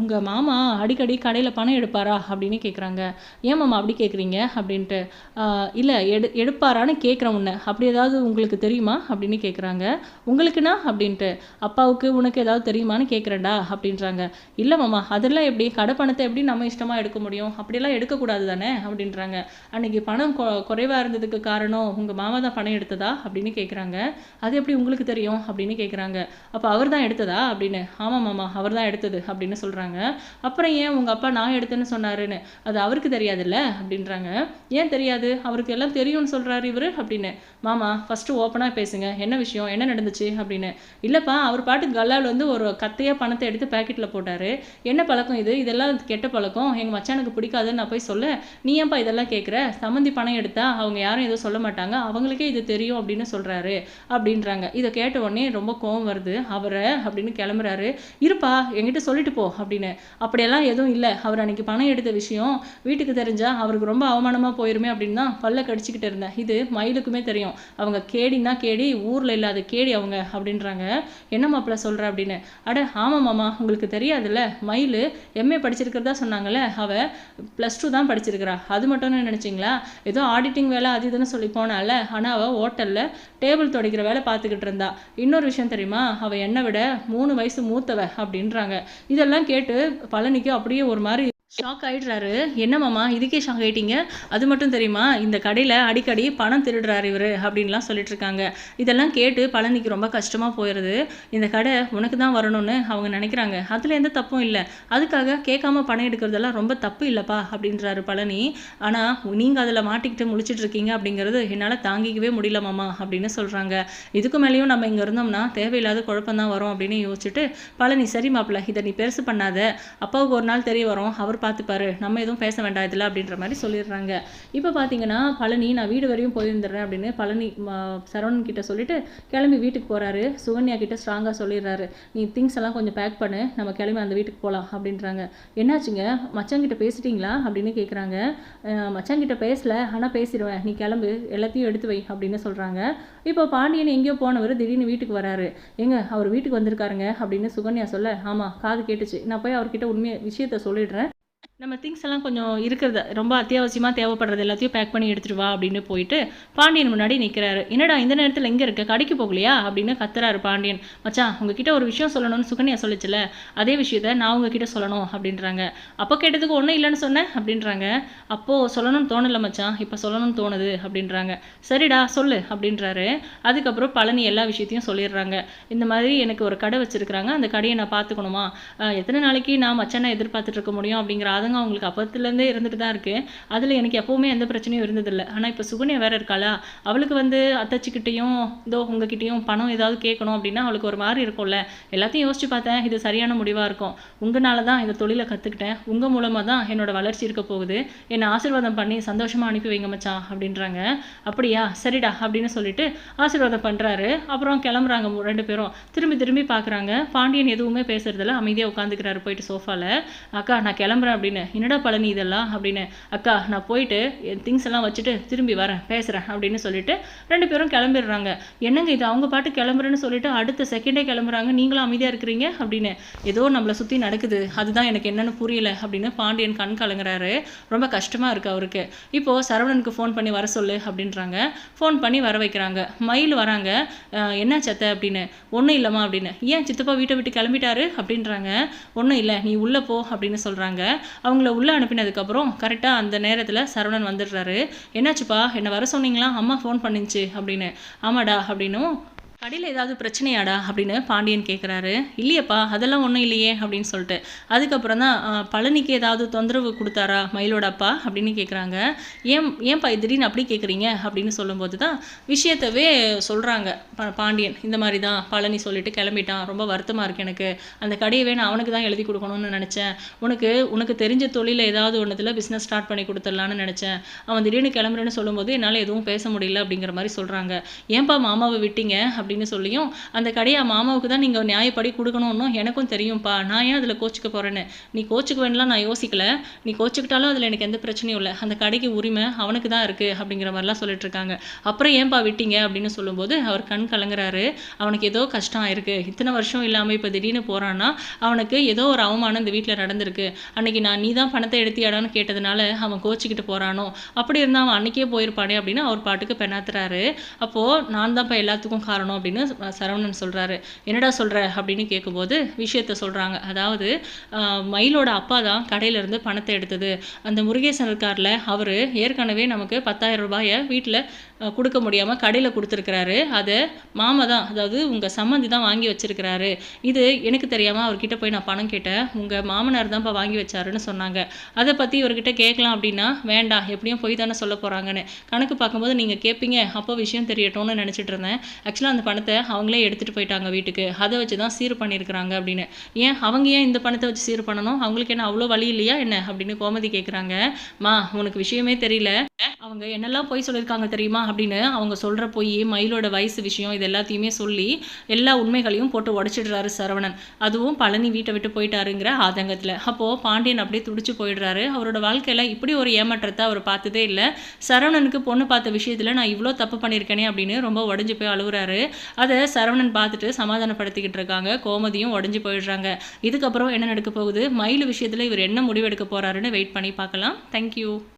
உங்கள் மாமா அடிக்கடி கடையில் பணம் எடுப்பாரா? அப்படின்னு கேட்குறாங்க ஏன் மாமா அப்படி கேட்குறீங்க அப்படின்ட்டு இல்லை எடு எடுப்பாரான்னு கேட்குறேன் உன்னை. அப்படி ஏதாவது உங்களுக்கு தெரியுமா? அப்படின்னு அப்படின்னு கேட்குறாங்க உங்களுக்குன்னா? அப்படின்ட்டு. அப்பாவுக்கு உனக்கு ஏதாவது தெரியுமான்னு கேட்குறேன்டா அப்படின்றாங்க. இல்லை மாமா அதெல்லாம் எப்படி? கடை பணத்தை எப்படி நம்ம இஷ்டமாக எடுக்க முடியும்? அப்படிலாம் எடுக்கக்கூடாது தானே? அப்படின்றாங்க. அன்னைக்கு பணம் கொ குறைவாக இருந்ததுக்கு காரணம் உங்கள் மாமா தான் பணம் எடுத்ததா? அப்படின்னு கேட்குறாங்க அது எப்படி உங்களுக்கு தெரியும்? அப்படின்னு கேட்குறாங்க அப்போ அவர் தான் எடுத்ததா? அப்படின்னு. ஆமாம் மாமா அவர் தான் எடுத்தது அப்படின்னு சொல்கிறாங்க அப்புறம் ஏன் உங்கள் அப்பா நான் எடுத்தேன்னு சொன்னாருன்னு? அது அவருக்கு தெரியாதுல்ல? அப்படின்றாங்க. ஏன் தெரியாது? அவருக்கு எல்லாம் தெரியும்னு சொல்கிறாரு இவர் அப்படின்னு. மாமா ஃபஸ்ட்டு ஓப்பனாக பேசுங்க. என்ன விஷயம்? என்ன நடந்துச்சு? அப்படின்னு. இல்லைப்பா அவர் பாட்டு கல்லாவில் வந்து ஒரு கத்தையாக பணத்தை எடுத்து பேக்கெட்டில் போட்டார். என்ன பழக்கம் இது? இதெல்லாம் கெட்ட பழக்கம். எங்கள் மச்சானுக்கு பிடிக்காதுன்னு நான் போய் சொல்ல. நீ ஏன்ப்பா இதெல்லாம் கேட்குற சம்மந்தி பணம் எடுத்தா அவங்க யாரும் எதுவும் சொல்ல மாட்டாங்க. அவங்களுக்கே இது தெரியும் அப்படின்னு சொல்கிறாரு அப்படின்றாங்க. இதை கேட்ட உடனே ரொம்ப கோவம் வருது. அவரை அப்படின்னு கிளம்புறாரு. இருப்பா என்கிட்ட சொல்லிட்டு போ அப்படின்னு. அப்படியெல்லாம் எதுவும் இல்லை. அவர் அன்னைக்கு பணம் எடுத்த விஷயம் வீட்டுக்கு தெரிஞ்சா அவருக்கு ரொம்ப அவமானமாக போயிருமே அப்படின்னு தான் பல்ல கடிச்சிக்கிட்டு இருந்தேன். இது மயிலுக்குமே தெரியும். அவங்க கேடினா கேடி ஊரில் இல்லாத கேடி அவங்க அப்படின்றாங்க. என்ன மாப்பிள்ள சொல்கிற அப்படின்னு. அட ஆமாம் மாமா உங்களுக்கு தெரியாதுல்ல. மயில் எம்ஏ படிச்சிருக்கிறதா சொன்னாங்கல்ல. அவள் ப்ளஸ் டூ தான் படிச்சிருக்கிறா. அது மட்டும்னு நினச்சிங்களா? ஏதோ ஆடிட்டிங் வேலை அது இதுன்னு சொல்லி போனால. ஆனால் அவள் ஹோட்டலில் டேபிள் துடைக்கிற வேலை பார்த்துக்கிட்டு இருந்தா. இன்னொரு விஷயம் தெரியுமா? அவள் என்னை விட மூணு வயசு மூத்தவ அப்படின்றாங்க. இதெல்லாம் கேட்டு பழனிக்கு அப்படியே ஒரு மாதிரி ஷாக் ஆயிடுறாரு. என்னமாம்மா இதுக்கே ஷாக் ஆகிட்டீங்க அது மட்டும் தெரியுமா? இந்த கடையில் அடிக்கடி பணம் திருடுறாரு இவர் அப்படின்லாம் சொல்லிட்டு இருக்காங்க இதெல்லாம் கேட்டு பழனிக்கு ரொம்ப கஷ்டமாக போயிடுது இந்த கடை உனக்கு தான் வரணும்னு அவங்க நினைக்கிறாங்க. அதில் எந்த தப்பும் இல்லை. அதுக்காக கேட்காம பணம் எடுக்கிறதெல்லாம் ரொம்ப தப்பு இல்லைப்பா அப்படின்றாரு பழனி. ஆனால் நீங்கள் அதில் மாட்டிக்கிட்டு முழிச்சிட்டு இருக்கீங்க அப்படிங்கிறது என்னால் தாங்கிக்கவே முடியலமாம்மா அப்படின்னு சொல்கிறாங்க இதுக்கு மேலேயும் நம்ம இங்கே இருந்தோம்னா தேவையில்லாத குழப்பம் தான் வரும் அப்படின்னு யோசிச்சுட்டு பழனி சரி மாப்பிள்ள இதை நீ பெருசு பண்ணாத. அப்பாவுக்கு ஒரு நாள் தெரிய வரும். அவர் பார்த்துப்பாரு நம்ம எதுவும் பேச வேண்டாம் இதில் அப்படின்ற மாதிரி சொல்லிடுறாங்க. இப்போ பார்த்தீங்கன்னா பழனி நான் வீடு வரையும் போயிருந்துடுறேன் அப்படின்னு பழனி சரவணன் கிட்ட சொல்லிட்டு கிளம்பி வீட்டுக்கு போகிறாரு சுகன்யா கிட்ட ஸ்ட்ராங்காக சொல்லிடுறாரு. நீ திங்ஸ் எல்லாம் கொஞ்சம் பேக் பண்ணு நம்ம கிளம்பி அந்த வீட்டுக்கு போகலாம் அப்படின்றாங்க. என்னாச்சுங்க? மச்சாங்கிட்ட பேசிட்டீங்களா அப்படின்னு கேட்குறாங்க மச்சாங்கிட்ட பேசல ஆனால் பேசிடுவேன். நீ கிளம்பு எல்லாத்தையும் எடுத்து வை அப்படின்னு சொல்கிறாங்க இப்போ பாண்டியன் எங்கேயோ போனவர் திடீர்னு வீட்டுக்கு வராரு. எங்க அவர் வீட்டுக்கு வந்திருக்காருங்க அப்படின்னு சுகன்யா சொல்ல ஆமாம் காது கேட்டுச்சு. நான் போய் அவர்கிட்ட உண்மையை விஷயத்த சொல்லிடுறேன். நம்ம திங்ஸ் எல்லாம் கொஞ்சம் இருக்கிறத ரொம்ப அத்தியாவசியமாக தேவைப்படுறது எல்லாத்தையும் பேக் பண்ணி எடுத்துட்டு வா அப்படின்னு போயிட்டு பாண்டியன் முன்னாடி நிற்கிறாரு என்னடா இந்த நேரத்தில் எங்கே இருக்க? கடைக்கு போகலையா? அப்படின்னு கத்துறாரு பாண்டியன். மச்சான் உங்ககிட்ட ஒரு விஷயம் சொல்லணும்னு சுகன்யா சொல்லிச்சுல அதே விஷயத்த நான் உங்ககிட்ட சொல்லணும் அப்படின்றாங்க. அப்போ கேட்டதுக்கு ஒன்றும் இல்லைன்னு சொன்னேன் அப்படின்றாங்க. அப்போது சொல்லணும்னு தோணல மச்சான் இப்போ சொல்லணும்னு தோணுது அப்படின்றாங்க. சரிடா சொல்லு அப்படின்றாரு. அதுக்கப்புறம் பழனி எல்லா விஷயத்தையும் சொல்லிடுறாங்க. இந்த மாதிரி எனக்கு ஒரு கடை வச்சிருக்கிறாங்க அந்த கடையை நான் பார்த்துக்கணுமா? எத்தனை நாளைக்கு நான் மச்சானை எதிர்பார்த்துட்டு இருக்க முடியும் அப்படிங்கிற அதுங்க அவங்களுக்கு அப்பத்துலேருந்தே இருந்துட்டு தான் இருக்குது அதில் எனக்கு எப்போவுமே எந்த பிரச்சனையும் இருந்ததில்லை. ஆனால் இப்போ சுகன்யா வேறு இருக்காளா? அவளுக்கு வந்து அத்தச்சிக்கிட்டேயும் இதோ உங்ககிட்டயும் பணம் ஏதாவது கேட்கணும் அப்படின்னா அவளுக்கு ஒரு மாதிரி இருக்கும்ல. எல்லாத்தையும் யோசிச்சு பார்த்தேன் இது சரியான முடிவாக இருக்கும். உங்களால தான் இந்த தொழிலை கற்றுக்கிட்டேன் உங்கள் மூலமாக தான் என்னோட வளர்ச்சி இருக்க போகுது. என்னை ஆசீர்வாதம் பண்ணி சந்தோஷமாக அனுப்பி வைங்க மச்சான் அப்படின்றாங்க. அப்படியா? சரிடா அப்படின்னு சொல்லிட்டு ஆசீர்வாதம் பண்ணுறாரு அப்புறம் கிளம்புறாங்க ரெண்டு பேரும். திரும்பி திரும்பி பார்க்குறாங்க பாண்டியன் எதுவுமே பேசுறதில்ல. அமைதியாக உட்காந்துக்கிறாரு போயிட்டு சோஃபாவில் அக்கா நான் கிளம்புறேன் அப்படின்னு என்னடா பழனி இதெல்லாம் அப்படின்னு அக்கா நான் போயிட்டு என் திங்ஸ் எல்லாம் வச்சுட்டு திரும்பி வரேன் பேசுகிறேன் அப்படின்னு சொல்லிட்டு ரெண்டு பேரும் கிளம்பிடுறாங்க. என்னங்க இது? அவங்க பாட்டு கிளம்புறேன்னு சொல்லிட்டு அடுத்த செகண்டே கிளம்புறாங்க. நீங்களும் அமைதியாக இருக்கிறீங்க? அப்படின்னு ஏதோ நம்மளை சுற்றி நடக்குது. அதுதான் எனக்கு என்னென்னு புரியல அப்படின்னு பாண்டியன் கண் கலங்குறாரு. ரொம்ப கஷ்டமாக இருக்கு அவருக்கு. இப்போது சரவணனுக்கு ஃபோன் பண்ணி வர சொல்லு அப்படின்றாங்க. ஃபோன் பண்ணி வர வைக்கிறாங்க. மயில் வராங்க. என்ன சத்த? அப்படின்னு ஒன்றும் இல்லைம்மா அப்படின்னு ஏன் சித்தப்பா வீட்டை விட்டு கிளம்பிட்டாரு? அப்படின்றாங்க. ஒன்றும் இல்லை நீ உள்ளே போ அப்படின்னு சொல்கிறாங்க அவங்கள உள்ளே அனுப்பினதுக்கப்புறம் கரெக்டாக அந்த நேரத்தில் சரவணன் வந்துடுறாரு. என்னாச்சுப்பா? என்னை வர சொன்னீங்களா? அம்மா ஃபோன் பண்ணிச்சு. அப்படின்னு. ஆமாடா. அப்படின்னும் கடையில் ஏதாவது பிரச்சனையாடா அப்படின்னு பாண்டியன் கேட்குறாரு இல்லையப்பா அதெல்லாம் ஒன்றும் இல்லையே அப்படின்னு சொல்லிட்டு. அதுக்கப்புறம் தான் பழனிக்கு ஏதாவது தொந்தரவு கொடுத்தாரா மயிலோட அப்பா? அப்படின்னு கேட்குறாங்க ஏன் ஏன்பா திடீர்னு அப்படி கேட்குறீங்க அப்படின்னு சொல்லும்போது தான் விஷயத்தவே சொல்கிறாங்க பாண்டியன் இந்த மாதிரி தான் பழனி சொல்லிட்டு கிளம்பிட்டான். ரொம்ப வருத்தமாக இருக்கு எனக்கு. அந்த கடையவே நான் அவனுக்கு தான் எழுதி கொடுக்கணும்னு நினச்சேன். உனக்கு உனக்கு தெரிஞ்ச தொழில் ஏதாவது ஒன்றுத்தில் பிஸ்னஸ் ஸ்டார்ட் பண்ணி கொடுத்துடலான்னு நினச்சேன். அவன் திடீர்னு கிளம்புறேன்னு சொல்லும்போது என்னால் எதுவும் பேச முடியல அப்படிங்கிற மாதிரி சொல்கிறாங்க ஏன்ப்பா மாமாவை விட்டீங்க? அப்படின்னு சொல்லியும் அந்த கடையை மாமாவுக்கு தான் நீங்கள் நியாயப்படி கொடுக்கணும்னு எனக்கும் தெரியும்ப்பா நான் ஏன் அதில் கோச்சிக்க போகிறேன்னு நீ கோச்சுக்கு வேணலாம் நான் யோசிக்கல. நீ கோச்சிக்கிட்டாலும் அதில் எனக்கு எந்த பிரச்சனையும் இல்லை. அந்த கடைக்கு உரிமை அவனுக்கு தான் இருக்குது அப்படிங்கிற மாதிரிலாம் சொல்லிட்டு இருக்காங்க. அப்புறம் ஏன்பா விட்டீங்க அப்படின்னு சொல்லும்போது அவர் கண் கலங்குறாரு. அவனுக்கு ஏதோ கஷ்டம் ஆயிருக்கு. இத்தனை வருஷம் இல்லாமல் இப்போ திடீர்னு போகிறான்னா அவனுக்கு ஏதோ ஒரு அவமானம் இந்த வீட்டில் நடந்திருக்கு. அன்னைக்கு நான் நீ தான் பணத்தை எடுத்தியாடான்னு கேட்டதுனால அவன் கோச்சிக்கிட்டு போகிறானோ அப்படி இருந்தால் அவன் அன்னைக்கே போயிருப்பானே அப்படின்னு அவர் பாட்டுக்கு பெண்ணாத்துறாரு அப்போது நான் தான்ப்பா எல்லாத்துக்கும் காரணம். அப்படின்னு சரவணன் சொல்கிறாரு என்னடா சொல்கிற அப்படின்னு கேட்கும்போது விஷயத்த சொல்கிறாங்க அதாவது மயிலோட அப்பா தான் கடையிலேருந்து பணத்தை எடுத்தது. அந்த முருகேசன் இருக்கார்ல அவர் ஏற்கனவே நமக்கு பத்தாயிரம் ரூபாயை வீட்டில் கொடுக்க முடியாமல் கடையில் கொடுத்துருக்கிறாரு. அதை மாமா தான் அதாவது உங்கள் சம்மந்தி தான் வாங்கி வச்சுருக்கிறாரு. இது எனக்கு தெரியாமல் அவர்கிட்ட போய் நான் பணம் கேட்டேன். உங்கள் மாமனார் தான்ப்பா வாங்கி வச்சாருன்னு சொன்னாங்க. அதை பற்றி இவர்கிட்ட கேட்கலாம் அப்படின்னா வேண்டாம் எப்படியும் போய் தானே சொல்ல போகிறாங்கன்னு கணக்கு பார்க்கும்போது நீங்கள் கேட்பீங்க அப்போ விஷயம் தெரியட்டும்னு நினச்சிட்டு இருந்தேன். ஆக்சுவலாக அந்த பணத்தை அவங்களே எடுத்துகிட்டு போயிட்டாங்க வீட்டுக்கு. அதை வச்சு தான் சீர் பண்ணியிருக்கிறாங்க அப்படின்னு. ஏன்? அவங்க ஏன் இந்த பணத்தை வச்சு சீர் பண்ணணும்? அவங்களுக்கு என்ன அவ்வளோ வழி இல்லையா என்ன? அப்படின்னு கோமதி கேட்குறாங்க மா உனக்கு விஷயமே தெரியல. அவங்க என்னெல்லாம் போய் சொல்லியிருக்காங்க தெரியுமா? அப்படின்னு அவங்க சொல்கிற போய் மயிலோட வயசு விஷயம் இது எல்லாத்தையுமே சொல்லி எல்லா உண்மைகளையும் போட்டு உடச்சிடுறாரு சரவணன். அதுவும் பழனி வீட்டை விட்டு போயிட்டாருங்கிற ஆதங்கத்தில். அப்போது பாண்டியன் அப்படியே துடிச்சு போயிடுறாரு. அவரோட வாழ்க்கையில் இப்படி ஒரு ஏமாற்றத்தை அவர் பார்த்ததே இல்லை. சரவணனுக்கு பொண்ணு பார்த்த விஷயத்தில் நான் இவ்வளோ தப்பு பண்ணியிருக்கேனே அப்படின்னு ரொம்ப உடஞ்சி போய் அழுகுறாரு. அதை சரவணன் பார்த்துட்டு சமாதானப்படுத்திக்கிட்டு இருக்காங்க கோமதியும் உடஞ்சி போயிடுறாங்க. இதுக்கப்புறம் என்ன நடக்க போகுது? மயில் விஷயத்தில் இவர் என்ன முடிவெடுக்க போறாருன்னு வெயிட் பண்ணி பார்க்கலாம். தேங்க்யூ